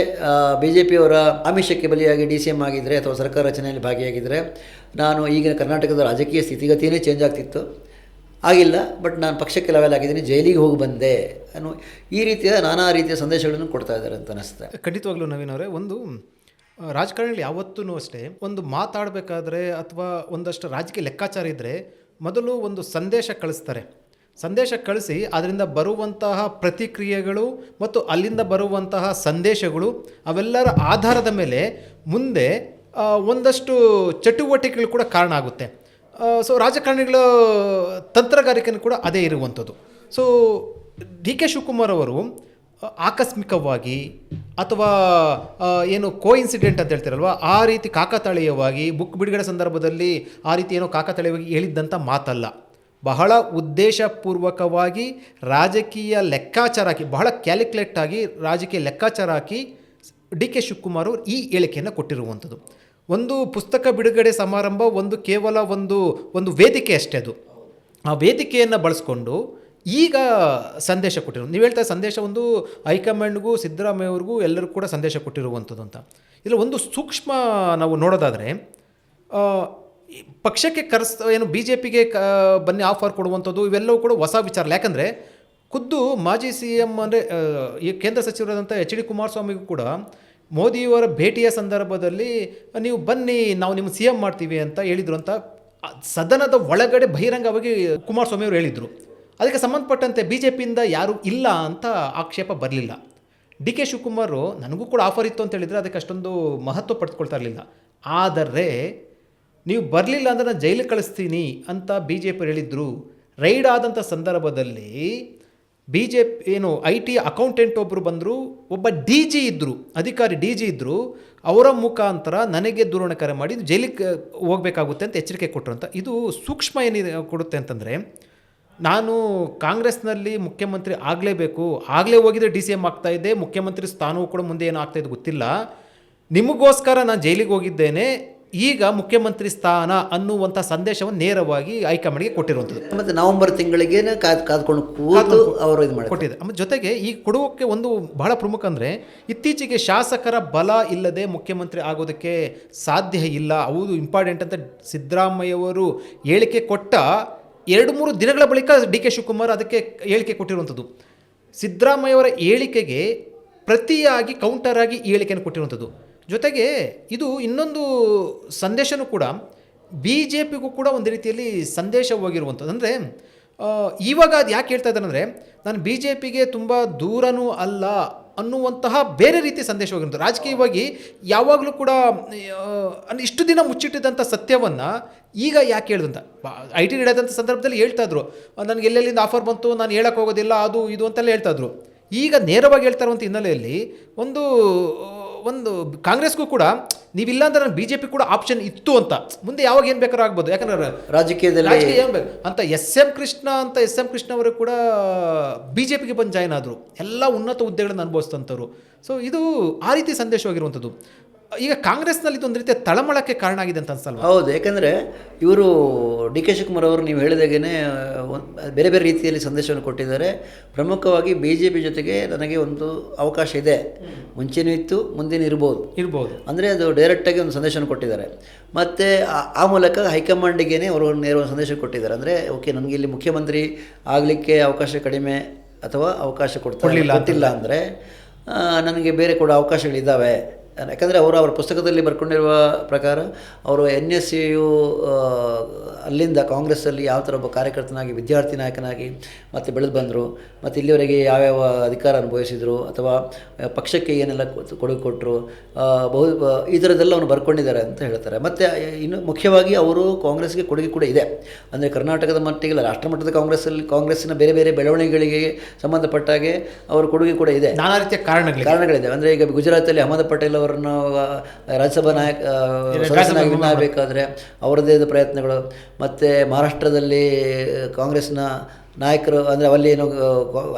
ಬಿ ಜೆ ಪಿಯವರ ಆಮಿಷಕ್ಕೆ ಬಲಿಯಾಗಿ ಡಿ ಸಿ ಎಂ ಆಗಿದ್ದರೆ ಅಥವಾ ಸರ್ಕಾರ ರಚನೆಯಲ್ಲಿ ಭಾಗಿಯಾಗಿದ್ದರೆ ನಾನು ಈಗಿನ ಕರ್ನಾಟಕದ ರಾಜಕೀಯ ಸ್ಥಿತಿಗತಿಯೇ ಚೇಂಜ್ ಆಗ್ತಿತ್ತು. ಆಗಿಲ್ಲ ಬಟ್ ನಾನು ಪಕ್ಷಕ್ಕೆ ಲೆವೆಲ್ ಆಗಿದ್ದೀನಿ, ಜೈಲಿಗೆ ಹೋಗಿ ಬಂದೆ ಅನ್ನೋ ಈ ರೀತಿಯ ನಾನಾ ರೀತಿಯ ಸಂದೇಶಗಳನ್ನು ಕೊಡ್ತಾ ಇದ್ದಾರೆ ಅಂತ ಅನಿಸ್ತದೆ ಖಂಡಿತವಾಗ್ಲೂ ನವೀನ್ ಅವರೇ, ಒಂದು ರಾಜಕಾರಣಿಗಳು ಯಾವತ್ತೂ ಅಷ್ಟೇ, ಒಂದು ಮಾತಾಡಬೇಕಾದ್ರೆ ಅಥವಾ ಒಂದಷ್ಟು ರಾಜಕೀಯ ಲೆಕ್ಕಾಚಾರ ಇದ್ದರೆ ಮೊದಲು ಒಂದು ಸಂದೇಶ ಕಳಿಸ್ತಾರೆ. ಸಂದೇಶ ಕಳಿಸಿ ಅದರಿಂದ ಬರುವಂತಹ ಪ್ರತಿಕ್ರಿಯೆಗಳು ಮತ್ತು ಅಲ್ಲಿಂದ ಬರುವಂತಹ ಸಂದೇಶಗಳು ಅವೆಲ್ಲರ ಆಧಾರದ ಮೇಲೆ ಮುಂದೆ ಒಂದಷ್ಟು ಚಟುವಟಿಕೆಗಳು ಕೂಡ ಕಾರಣ ಆಗುತ್ತೆ. ಸೊ ರಾಜಕಾರಣಿಗಳ ತಂತ್ರಗಾರಿಕೆನೂ ಕೂಡ ಅದೇ ಇರುವಂಥದ್ದು. ಸೊ ಡಿ ಕೆ ಶಿವಕುಮಾರ್ ಅವರು ಆಕಸ್ಮಿಕವಾಗಿ ಅಥವಾ ಏನು ಕೋ ಇನ್ಸಿಡೆಂಟ್ ಅಂತ ಹೇಳ್ತಿರಲ್ವ, ಆ ರೀತಿ ಕಾಕತಾಳೀಯವಾಗಿ ಬುಕ್ ಬಿಡುಗಡೆ ಸಂದರ್ಭದಲ್ಲಿ ಆ ರೀತಿ ಏನೋ ಕಾಕತಾಳೀಯವಾಗಿ ಹೇಳಿದ್ದಂಥ ಮಾತಲ್ಲ. ಬಹಳ ಉದ್ದೇಶಪೂರ್ವಕವಾಗಿ ರಾಜಕೀಯ ಲೆಕ್ಕಾಚಾರ ಹಾಕಿ, ಬಹಳ ಕ್ಯಾಲ್ಕುಲೇಟ್ ಆಗಿ ರಾಜಕೀಯ ಲೆಕ್ಕಾಚಾರ ಹಾಕಿ ಡಿ ಕೆ ಶಿವಕುಮಾರ್ ಅವರು ಈ ಹೇಳಿಕೆಯನ್ನು ಕೊಟ್ಟಿರುವಂಥದ್ದು. ಒಂದು ಪುಸ್ತಕ ಬಿಡುಗಡೆ ಸಮಾರಂಭ ಒಂದು ಕೇವಲ ಒಂದು ಒಂದು ವೇದಿಕೆ ಅಷ್ಟೇ ಅದು. ಆ ವೇದಿಕೆಯನ್ನು ಬಳಸ್ಕೊಂಡು ಈಗ ಸಂದೇಶ ಕೊಟ್ಟಿರೋ ನೀವು ಹೇಳ್ತಾ ಸಂದೇಶ ಒಂದು ಹೈಕಮಾಂಡ್ಗೂ ಸಿದ್ದರಾಮಯ್ಯ ಅವ್ರಿಗೂ ಎಲ್ಲರೂ ಕೂಡ ಸಂದೇಶ ಕೊಟ್ಟಿರುವಂಥದ್ದು ಅಂತ. ಇಲ್ಲ ಒಂದು ಸೂಕ್ಷ್ಮ ನಾವು ನೋಡೋದಾದರೆ ಪಕ್ಷಕ್ಕೆ ಕರೆಸ್, ಏನು ಬಿ ಜೆ ಪಿಗೆ ಕ, ಬನ್ನಿ ಆಫರ್ ಕೊಡುವಂಥದ್ದು ಇವೆಲ್ಲವೂ ಕೂಡ ಹೊಸ ವಿಚಾರ. ಯಾಕಂದರೆ ಖುದ್ದು ಮಾಜಿ ಸಿ ಎಂ ಅಂದರೆ ಈ ಕೇಂದ್ರ ಸಚಿವರಾದಂಥ ಎಚ್ ಡಿ ಕುಮಾರಸ್ವಾಮಿಗೂ ಕೂಡ ಮೋದಿಯವರ ಭೇಟಿಯ ಸಂದರ್ಭದಲ್ಲಿ ನೀವು ಬನ್ನಿ, ನಾವು ನಿಮ್ಮ ಸಿ ಎಂ ಮಾಡ್ತೀವಿ ಅಂತ ಹೇಳಿದ್ರು ಅಂತ ಸದನದ ಒಳಗಡೆ ಬಹಿರಂಗವಾಗಿ ಕುಮಾರಸ್ವಾಮಿ ಅವರು ಹೇಳಿದರು. ಅದಕ್ಕೆ ಸಂಬಂಧಪಟ್ಟಂತೆ ಬಿ ಜೆ ಪಿಯಿಂದ ಯಾರೂ ಇಲ್ಲ ಅಂತ ಆಕ್ಷೇಪ ಬರಲಿಲ್ಲ. ಡಿ ಕೆ ಶಿವಕುಮಾರ್ ನನಗೂ ಕೂಡ ಆಫರ್ ಇತ್ತು ಅಂತ ಹೇಳಿದರೆ ಅದಕ್ಕೆ ಅಷ್ಟೊಂದು ಮಹತ್ವ ಪಡೆದುಕೊಳ್ತಾ ಇರಲಿಲ್ಲ. ಆದರೆ ನೀವು ಬರಲಿಲ್ಲ ಅಂದರೆ ನಾನು ಜೈಲಿಗೆ ಕಳಿಸ್ತೀನಿ ಅಂತ ಬಿ ಜೆ ಪಿ ಹೇಳಿದ್ರು. ರೈಡ್ ಆದಂಥ ಸಂದರ್ಭದಲ್ಲಿ ಬಿ ಜೆ ಪಿ ಏನು ಐ ಟಿ ಅಕೌಂಟೆಂಟ್ ಒಬ್ಬರು ಬಂದರು, ಒಬ್ಬ ಡಿ ಜಿ ಇದ್ದರು ಅಧಿಕಾರಿ ಡಿ ಜಿ ಇದ್ದರು ಅವರ ಮುಖಾಂತರ ನನಗೆ ದೂರಣ ಕರೆ ಮಾಡಿ ಜೈಲಿಗೆ ಹೋಗಬೇಕಾಗುತ್ತೆ ಅಂತ ಎಚ್ಚರಿಕೆ ಕೊಟ್ಟರು ಅಂತ. ಇದು ಸೂಕ್ಷ್ಮ ಏನಿದೆ ಕೊಡುತ್ತೆ ಅಂತಂದರೆ ನಾನು ಕಾಂಗ್ರೆಸ್ನಲ್ಲಿ ಮುಖ್ಯಮಂತ್ರಿ ಆಗಲೇಬೇಕು ಆಗಲೇ ಹೋಗಿದ್ರೆ ಡಿ ಸಿ ಎಂ ಆಗ್ತಾಯಿದ್ದೆ ಮುಖ್ಯಮಂತ್ರಿ ಸ್ಥಾನವೂ ಕೂಡ ಮುಂದೆ ಏನು ಆಗ್ತಾಯಿದ್ದು ಗೊತ್ತಿಲ್ಲ. ನಿಮಗೋಸ್ಕರ ನಾನು ಜೈಲಿಗೆ ಹೋಗಿದ್ದೇನೆ ಈಗ ಮುಖ್ಯಮಂತ್ರಿ ಸ್ಥಾನ ಅನ್ನುವಂಥ ಸಂದೇಶವನ್ನು ನೇರವಾಗಿ ಹೈಕಮಾಂಡ್ಗೆ ಕೊಟ್ಟಿರುವಂಥದ್ದು. ಮತ್ತು ನವೆಂಬರ್ ತಿಂಗಳಿಗೆ ಕಾದ್ ಕಾದ್ಕೊಂಡು ಕೂತು ಅವರು ಇದು ಮಾಡಿ ಕೊಟ್ಟಿದೆ. ಆಮೇಲೆ ಜೊತೆಗೆ ಈ ಕೊಡುವಕ್ಕೆ ಒಂದು ಬಹಳ ಪ್ರಮುಖ ಅಂದರೆ ಇತ್ತೀಚೆಗೆ ಶಾಸಕರ ಬಲ ಇಲ್ಲದೆ ಮುಖ್ಯಮಂತ್ರಿ ಆಗೋದಕ್ಕೆ ಸಾಧ್ಯ ಇಲ್ಲ. ಹೌದು ಇಂಪಾರ್ಟೆಂಟ್ ಅಂತ ಸಿದ್ದರಾಮಯ್ಯವರು ಹೇಳಿಕೆ ಕೊಟ್ಟ ಎರಡು ಮೂರು ದಿನಗಳ ಬಳಿಕ ಡಿ ಕೆ ಶಿವಕುಮಾರ್ ಅದಕ್ಕೆ ಹೇಳಿಕೆ ಕೊಟ್ಟಿರುವಂಥದ್ದು. ಸಿದ್ದರಾಮಯ್ಯವರ ಹೇಳಿಕೆಗೆ ಪ್ರತಿಯಾಗಿ ಕೌಂಟರ್ ಆಗಿ ಈ ಹೇಳಿಕೆಯನ್ನು ಕೊಟ್ಟಿರುವಂಥದ್ದು. ಜೊತೆಗೆ ಇದು ಇನ್ನೊಂದು ಸಂದೇಶನೂ ಕೂಡ ಬಿ ಜೆ ಪಿಗೂ ಕೂಡ ಒಂದು ರೀತಿಯಲ್ಲಿ ಸಂದೇಶ ಹೋಗಿರುವಂಥದ್ದು ಅಂದರೆ ಇವಾಗ ಅದು ಯಾಕೆ ಹೇಳ್ತಾ ಇದ್ದಾನೆ ಅಂದರೆ ನಾನು ಬಿ ಜೆ ಪಿಗೆ ತುಂಬ ದೂರನೂ ಅಲ್ಲ ಅನ್ನುವಂತಹ ಬೇರೆ ರೀತಿಯ ಸಂದೇಶವಾಗಿರುತ್ತೆ ರಾಜಕೀಯವಾಗಿ ಯಾವಾಗಲೂ ಕೂಡ ಇಷ್ಟು ದಿನ ಮುಚ್ಚಿಟ್ಟಿದ್ದಂಥ ಸತ್ಯವನ್ನು ಈಗ ಯಾಕೆ ಹೇಳ್ದಂತ? ಐ ಟಿ ನಡೆದಂಥ ಸಂದರ್ಭದಲ್ಲಿ ಹೇಳ್ತಾ ಇದ್ರು. ನನಗೆ ಎಲ್ಲೆಲ್ಲಿಂದ ಆಫರ್ ಬಂತು, ನಾನು ಹೇಳಕ್ಕೆ ಹೋಗೋದಿಲ್ಲ, ಅದು, ಇದು ಅಂತೆಲ್ಲ ಹೇಳ್ತಾ ಇದ್ರು. ಈಗ ನೇರವಾಗಿ ಹೇಳ್ತಾ ಇರುವಂಥ ಹಿನ್ನೆಲೆಯಲ್ಲಿ ಒಂದು ಒಂದು ಕಾಂಗ್ರೆಸ್ಗೂ ಕೂಡ ನೀವಿಲ್ಲ ಅಂದ್ರೆ ನಾನು ಬಿ ಜೆ ಪಿ ಕೂಡ ಆಪ್ಷನ್ ಇತ್ತು ಅಂತ. ಮುಂದೆ ಯಾವಾಗ ಏನು ಬೇಕಾದ್ರೂ ಆಗ್ಬೋದು. ಯಾಕಂದ್ರೆ ರಾಜಕೀಯದಲ್ಲಿ ರಾಜಕೀಯ ಏನು ಬೇಕು? ಅಂತ ಎಸ್ ಎಂ ಕೃಷ್ಣ ಅಂತ ಎಸ್ ಎಂ ಕೃಷ್ಣ ಅವರು ಕೂಡ ಬಿ ಜೆ ಪಿಗೆ ಬಂದು ಜಾಯ್ನ್ ಆದರು. ಎಲ್ಲ ಉನ್ನತ ಹುದ್ದೆಗಳನ್ನು ಅನುಭವಿಸ್ತಂಥವ್ರು ಸೊ ಇದು ಆ ರೀತಿ ಸಂದೇಶವಾಗಿರುವಂಥದ್ದು. ಈಗ ಕಾಂಗ್ರೆಸ್ನಲ್ಲಿ ಇದೊಂದು ರೀತಿಯ ತಳಮಳಕ್ಕೆ ಕಾರಣ ಆಗಿದೆ ಅಂತ ಅನ್ಸಲ್ಲ ಹೌದು ಯಾಕಂದರೆ ಇವರು ಡಿ ಕೆ ಶಿವಕುಮಾರ್ ಅವರು ನೀವು ಹೇಳಿದಾಗೇ ಬೇರೆ ಬೇರೆ ರೀತಿಯಲ್ಲಿ ಸಂದೇಶವನ್ನು ಕೊಟ್ಟಿದ್ದಾರೆ. ಪ್ರಮುಖವಾಗಿ ಬಿ ಜೆ ಪಿ ಜೊತೆಗೆ ನನಗೆ ಒಂದು ಅವಕಾಶ ಇದೆ. ಮುಂಚೆನೂ ಇತ್ತು ಮುಂದೇನೂ ಇರ್ಬೋದು. ಇರ್ಬೋದು. ಅಂದರೆ ಅದು ಡೈರೆಕ್ಟಾಗಿ ಒಂದು ಸಂದೇಶವನ್ನು ಕೊಟ್ಟಿದ್ದಾರೆ. ಮತ್ತು ಆ- ಮೂಲಕ ಹೈಕಮಾಂಡಿಗೆ ಅವರು ನೇರ ಸಂದೇಶ ಕೊಟ್ಟಿದ್ದಾರೆ. ಅಂದರೆ ಓಕೆ ನನಗೆ ಇಲ್ಲಿ ಮುಖ್ಯಮಂತ್ರಿ ಆಗಲಿಕ್ಕೆ ಅವಕಾಶ ಕಡಿಮೆ ಅಥವಾ ಅವಕಾಶ ಕೊಡ್ತಾ ಗೊತ್ತಿಲ್ಲ ಅಂದರೆ ನನಗೆ ಬೇರೆ ಕೂಡ ಅವಕಾಶಗಳಿದ್ದಾವೆ. ಯಾಕಂದರೆ ಅವರು ಅವರ ಪುಸ್ತಕದಲ್ಲಿ ಬರ್ಕೊಂಡಿರುವ ಪ್ರಕಾರ ಅವರು ಎನ್ ಎಸ್ ಯು ಅಲ್ಲಿಂದ ಕಾಂಗ್ರೆಸ್ಸಲ್ಲಿ ಯಾವ ಥರ ಒಬ್ಬ ಕಾರ್ಯಕರ್ತನಾಗಿ ವಿದ್ಯಾರ್ಥಿ ನಾಯಕನಾಗಿ ಮತ್ತು ಬೆಳೆದು ಬಂದರು ಮತ್ತು ಇಲ್ಲಿವರೆಗೆ ಯಾವ್ಯಾವ ಅಧಿಕಾರ ಅನುಭವಿಸಿದರು ಅಥವಾ ಪಕ್ಷಕ್ಕೆ ಏನೆಲ್ಲ ಕೊಡುಗೆ ಕೊಟ್ಟರು ಬಹು ಈ ಥರದ್ದೆಲ್ಲ ಅವನು ಬರ್ಕೊಂಡಿದ್ದಾರೆ ಅಂತ ಹೇಳ್ತಾರೆ. ಮತ್ತು ಇನ್ನು ಮುಖ್ಯವಾಗಿ ಅವರು ಕಾಂಗ್ರೆಸ್ಗೆ ಕೊಡುಗೆ ಕೂಡ ಇದೆ. ಅಂದರೆ ಕರ್ನಾಟಕದ ಮಟ್ಟಿಗೆ ರಾಷ್ಟ್ರಮಟ್ಟದ ಕಾಂಗ್ರೆಸ್ಸಲ್ಲಿ ಕಾಂಗ್ರೆಸ್ಸಿನ ಬೇರೆ ಬೇರೆ ಬೆಳವಣಿಗೆಗಳಿಗೆ ಸಂಬಂಧಪಟ್ಟಾಗೆ ಅವರ ಕೊಡುಗೆ ಕೂಡ ಇದೆ. ನಾನಾ ರೀತಿಯ ಕಾರಣಗಳಿವೆ ಕಾರಣಗಳಿದೆ. ಅಂದರೆ ಈಗ ಗುಜರಾತಲ್ಲಿ ಅಹಮದ್ ಪಟೇಲ್ ಅವರನ್ನು ರಾಜ್ಯಸಭಾ ನಾಯಕ ಆ, ಸದಸ್ಯನಾಗಿ ವಿನ್ ಆಗಬೇಕಾದ್ರೆ ಅವರದೇ ಪ್ರಯತ್ನಗಳು. ಮತ್ತು ಮಹಾರಾಷ್ಟ್ರದಲ್ಲಿ ಕಾಂಗ್ರೆಸ್ನ ನಾಯಕರು ಅಂದರೆ ಅಲ್ಲಿ ಏನು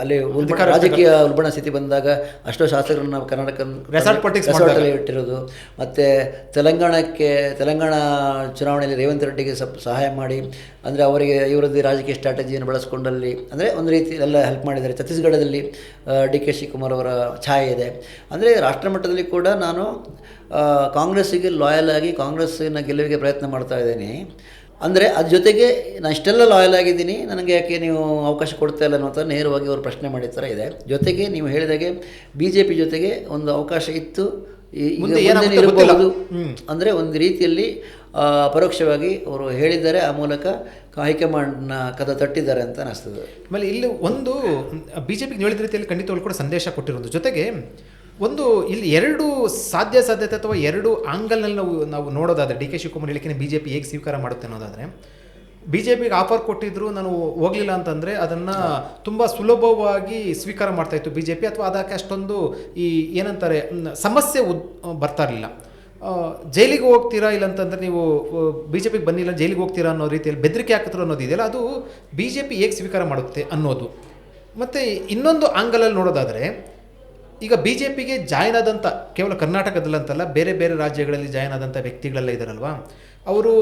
ಅಲ್ಲಿ ಉಲ್ಬಣ ರಾಜಕೀಯ ಉಲ್ಬಣ ಸ್ಥಿತಿ ಬಂದಾಗ ಅಷ್ಟೋ ಶಾಸಕರನ್ನ ಕರ್ನಾಟಕ Resort politics ರೆಸಾರ್ಟಲ್ಲಿ ಇಟ್ಟಿರೋದು. ಮತ್ತು ತೆಲಂಗಾಣಕ್ಕೆ ತೆಲಂಗಾಣ ಚುನಾವಣೆಯಲ್ಲಿ ರೇವಂತ್ ರೆಡ್ಡಿಗೆ ಸಪ್ ಸಹಾಯ ಮಾಡಿ ಅಂದರೆ ಅವರಿಗೆ ಇವರದ್ದು ರಾಜಕೀಯ ಸ್ಟ್ರಾಟಜಿಯನ್ನು ಬಳಸ್ಕೊಂಡಲ್ಲಿ ಅಂದರೆ ಒಂದು ರೀತಿ ಎಲ್ಲ ಹೆಲ್ಪ್ ಮಾಡಿದ್ದಾರೆ. ಛತ್ತೀಸ್ಗಢದಲ್ಲಿ ಡಿ ಕೆ ಶಿವಕುಮಾರ್ ಅವರ ಛಾಯೆ ಇದೆ. ಅಂದರೆ ರಾಷ್ಟ್ರ ಮಟ್ಟದಲ್ಲಿ ಕೂಡ ನಾನು ಕಾಂಗ್ರೆಸ್ಸಿಗೆ ಲಾಯಲ್ ಆಗಿ ಕಾಂಗ್ರೆಸ್ಸಿನ ಗೆಲುವಿಗೆ ಪ್ರಯತ್ನ ಮಾಡ್ತಾ ಇದ್ದೀನಿ. ಅಂದರೆ ಅದ್ರ ಜೊತೆಗೆ ನಾನು ಇಷ್ಟೆಲ್ಲ ಲಾಯಲ್ ಆಗಿದ್ದೀನಿ ನನಗೆ ಯಾಕೆ ನೀವು ಅವಕಾಶ ಕೊಡ್ತಾ ಇಲ್ಲ ಅನ್ನೋ ಥರ ನೇರವಾಗಿ ಅವರು ಪ್ರಶ್ನೆ ಮಾಡಿದ ಥರ ಇದೆ. ಜೊತೆಗೆ ನೀವು ಹೇಳಿದಾಗೆ ಬಿ ಜೆ ಪಿ ಜೊತೆಗೆ ಒಂದು ಅವಕಾಶ ಇತ್ತು. ಇರಬಹುದು. ಅಂದರೆ ಒಂದು ರೀತಿಯಲ್ಲಿ ಪರೋಕ್ಷವಾಗಿ ಅವರು ಹೇಳಿದ್ದಾರೆ ಆ ಮೂಲಕ ಹೈಕಮಾಂಡ್ನ ಕದ ತಟ್ಟಿದ್ದಾರೆ ಅಂತ ಅನಿಸ್ತದೆ. ಆಮೇಲೆ ಇಲ್ಲಿ ಒಂದು ಬಿ ಜೆ ಪಿಗೆ ಹೇಳಿದ ರೀತಿಯಲ್ಲಿ ಖಂಡಿತವಾಗ್ಲೂ ಕೂಡ ಸಂದೇಶ ಕೊಟ್ಟಿರೋದು. ಜೊತೆಗೆ ಒಂದು ಇಲ್ಲಿ ಎರಡು ಸಾಧ್ಯ ಸಾಧ್ಯತೆ ಅಥವಾ ಎರಡು ಆಂಗಲ್ನಲ್ಲಿ ನಾವು ನಾವು ನೋಡೋದಾದರೆ, ಡಿ ಕೆ ಶಿವಕುಮಾರ್ ಹೇಳಿಕೆ ಬಿ ಜೆ ಪಿ ಹೇಗೆ ಸ್ವೀಕಾರ ಮಾಡುತ್ತೆ ಅನ್ನೋದಾದರೆ ಬಿ ಜೆ ಪಿಗೆ ಆಫರ್ ಕೊಟ್ಟಿದ್ರು, ನಾನು ಹೋಗಲಿಲ್ಲ ಅಂತಂದರೆ ಅದನ್ನು ತುಂಬ ಸುಲಭವಾಗಿ ಸ್ವೀಕಾರ ಮಾಡ್ತಾ ಇತ್ತು ಬಿ ಜೆ ಪಿ ಅಥವಾ ಅದಕ್ಕೆ ಅಷ್ಟೊಂದು ಈ ಏನಂತಾರೆ ಸಮಸ್ಯೆ ಉದ್ ಬರ್ತಾ ಇರಲಿಲ್ಲ. ಜೈಲಿಗೆ ಹೋಗ್ತೀರಾ ಇಲ್ಲ ಅಂತಂದ್ರೆ ನೀವು ಬಿ ಜೆ ಪಿಗೆ ಬನ್ನಿಲ್ಲ ಜೈಲಿಗೆ ಹೋಗ್ತೀರಾ ಅನ್ನೋ ರೀತಿಯಲ್ಲಿ ಬೆದರಿಕೆ ಹಾಕಿದ್ರು ಅನ್ನೋದಿದೆಯಲ್ಲ ಅದು ಬಿ ಜೆ ಪಿ ಹೇಗೆ ಸ್ವೀಕಾರ ಮಾಡುತ್ತೆ ಅನ್ನೋದು. ಮತ್ತು ಇನ್ನೊಂದು ಆಂಗಲಲ್ಲಿ ನೋಡೋದಾದರೆ ಈಗ ಬಿ ಜೆ ಪಿಗೆ ಜಾಯ್ನ್ ಆದಂಥ ಕೇವಲ ಕರ್ನಾಟಕದಲ್ಲಂತಲ್ಲ ಬೇರೆ ಬೇರೆ ರಾಜ್ಯಗಳಲ್ಲಿ ಜಾಯ್ನ್ ಆದಂಥ ವ್ಯಕ್ತಿಗಳೆಲ್ಲ ಇದ್ದಾರಲ್ವಾ ಅವರು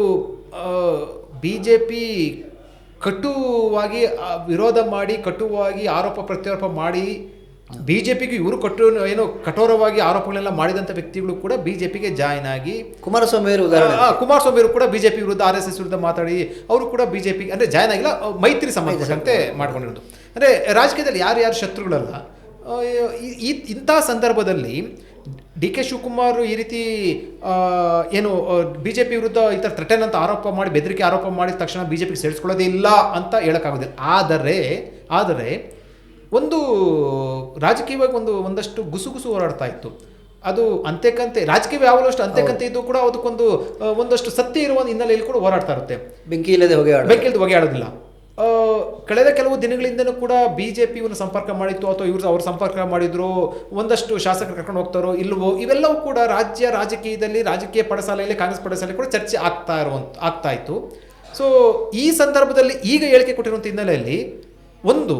ಬಿ ಜೆ ಪಿ ಕಟುವಾಗಿ ವಿರೋಧ ಮಾಡಿ ಕಟುವಾಗಿ ಆರೋಪ ಪ್ರತ್ಯಾರೋಪ ಮಾಡಿ ಬಿ ಜೆ ಪಿಗೆ ಇವರು ಕಟ್ಟು ಏನೋ ಕಠೋರವಾಗಿ ಆರೋಪಗಳೆಲ್ಲ ಮಾಡಿದಂಥ ವ್ಯಕ್ತಿಗಳು ಕೂಡ ಬಿ ಜೆ ಪಿಗೆ ಜಾಯ್ನ್ ಆಗಿ ಕುಮಾರಸ್ವಾಮಿ ಅವರು ಕುಮಾರಸ್ವಾಮಿ ಅವರು ಕೂಡ ಬಿಜೆಪಿ ವಿರುದ್ಧ ಆರ್ ಎಸ್ ಎಸ್ ವಿರುದ್ಧ ಮಾತಾಡಿ ಅವರು ಕೂಡ ಬಿ ಜೆ ಬಿಜೆಪಿ ಅಂದರೆ ಜಾಯ್ನ್ ಆಗಿಲ್ಲ ಮೈತ್ರಿ ಸಮಾಜದಂತೆ ಮಾಡ್ಕೊಂಡಿರೋದು. ಅಂದರೆ ರಾಜಕೀಯದಲ್ಲಿ ಯಾರು ಯಾರು ಶತ್ರುಗಳಲ್ಲ ಈ- ಇಂಥ ಸಂದರ್ಭದಲ್ಲಿ ಡಿ ಕೆ ಶಿವಕುಮಾರ್ ಈ ರೀತಿ ಏನು ಬಿ ಜೆ ಪಿ ವಿರುದ್ಧ ಈ ಥರ ಥ್ರೆಟನ್ ಅಂತ ಆರೋಪ ಮಾಡಿ ಬೆದರಿಕೆ ಆರೋಪ ಮಾಡಿದ ತಕ್ಷಣ ಬಿ ಬಿಜೆಪಿಗೆ ಸೇರಿಸ್ಕೊಳ್ಳೋದೇ ಇಲ್ಲ ಅಂತ ಹೇಳೋಕ್ಕಾಗೋದಿಲ್ಲ. ಆದರೆ ಆದರೆ ಒಂದು ರಾಜಕೀಯವಾಗಿ ಒಂದು ಒಂದಷ್ಟು ಗುಸುಗುಸು ಹೋರಾಡ್ತಾ ಇತ್ತು. ಅದು ಅಂತ್ಯಕ್ಕಂತೆ ರಾಜಕೀಯ ಯಾವಾಗಲೂ ಅಂತ್ಯಕ್ಕಂತೆ ಇದ್ದು ಕೂಡ ಅದಕ್ಕೊಂದು ಒಂದಷ್ಟು ಸತ್ಯ ಇರುವ ಹಿನ್ನೆಲೆಯಲ್ಲಿ ಕೂಡ ಹೋರಾಡ್ತಾ ಇರುತ್ತೆ. ಬೆಂಕಿ ಇಲ್ಲದೆ ಹೊಗೆ ಬೆಂಕಿ ಇಲ್ಲದೆ ಹೊಗೆ ಆಡೋದಿಲ್ಲ ಕಳೆದ ಕೆಲವು ದಿನಗಳಿಂದನೂ ಕೂಡ ಬಿ ಜೆ ಪಿಯನ್ನು ಸಂಪರ್ಕ ಮಾಡಿತ್ತು ಅಥವಾ ಇವರು ಅವ್ರು ಸಂಪರ್ಕ ಮಾಡಿದ್ರು, ಒಂದಷ್ಟು ಶಾಸಕರು ಕರ್ಕೊಂಡು ಹೋಗ್ತಾರೋ ಇಲ್ಲವೋ ಇವೆಲ್ಲವೂ ಕೂಡ ರಾಜ್ಯ ರಾಜಕೀಯದಲ್ಲಿ, ರಾಜಕೀಯ ಪಡಸಾಲೆಯಲ್ಲಿ, ಕಾಂಗ್ರೆಸ್ ಪಡಸಾಲೆಯಲ್ಲಿ ಕೂಡ ಚರ್ಚೆ ಆಗ್ತಾ ಇರುವಂತ ಆಗ್ತಾ ಇತ್ತು. ಸೊ ಈ ಸಂದರ್ಭದಲ್ಲಿ ಈಗ ಹೇಳಿಕೆ ಕೊಟ್ಟಿರುವಂಥ ಹಿನ್ನೆಲೆಯಲ್ಲಿ ಒಂದು,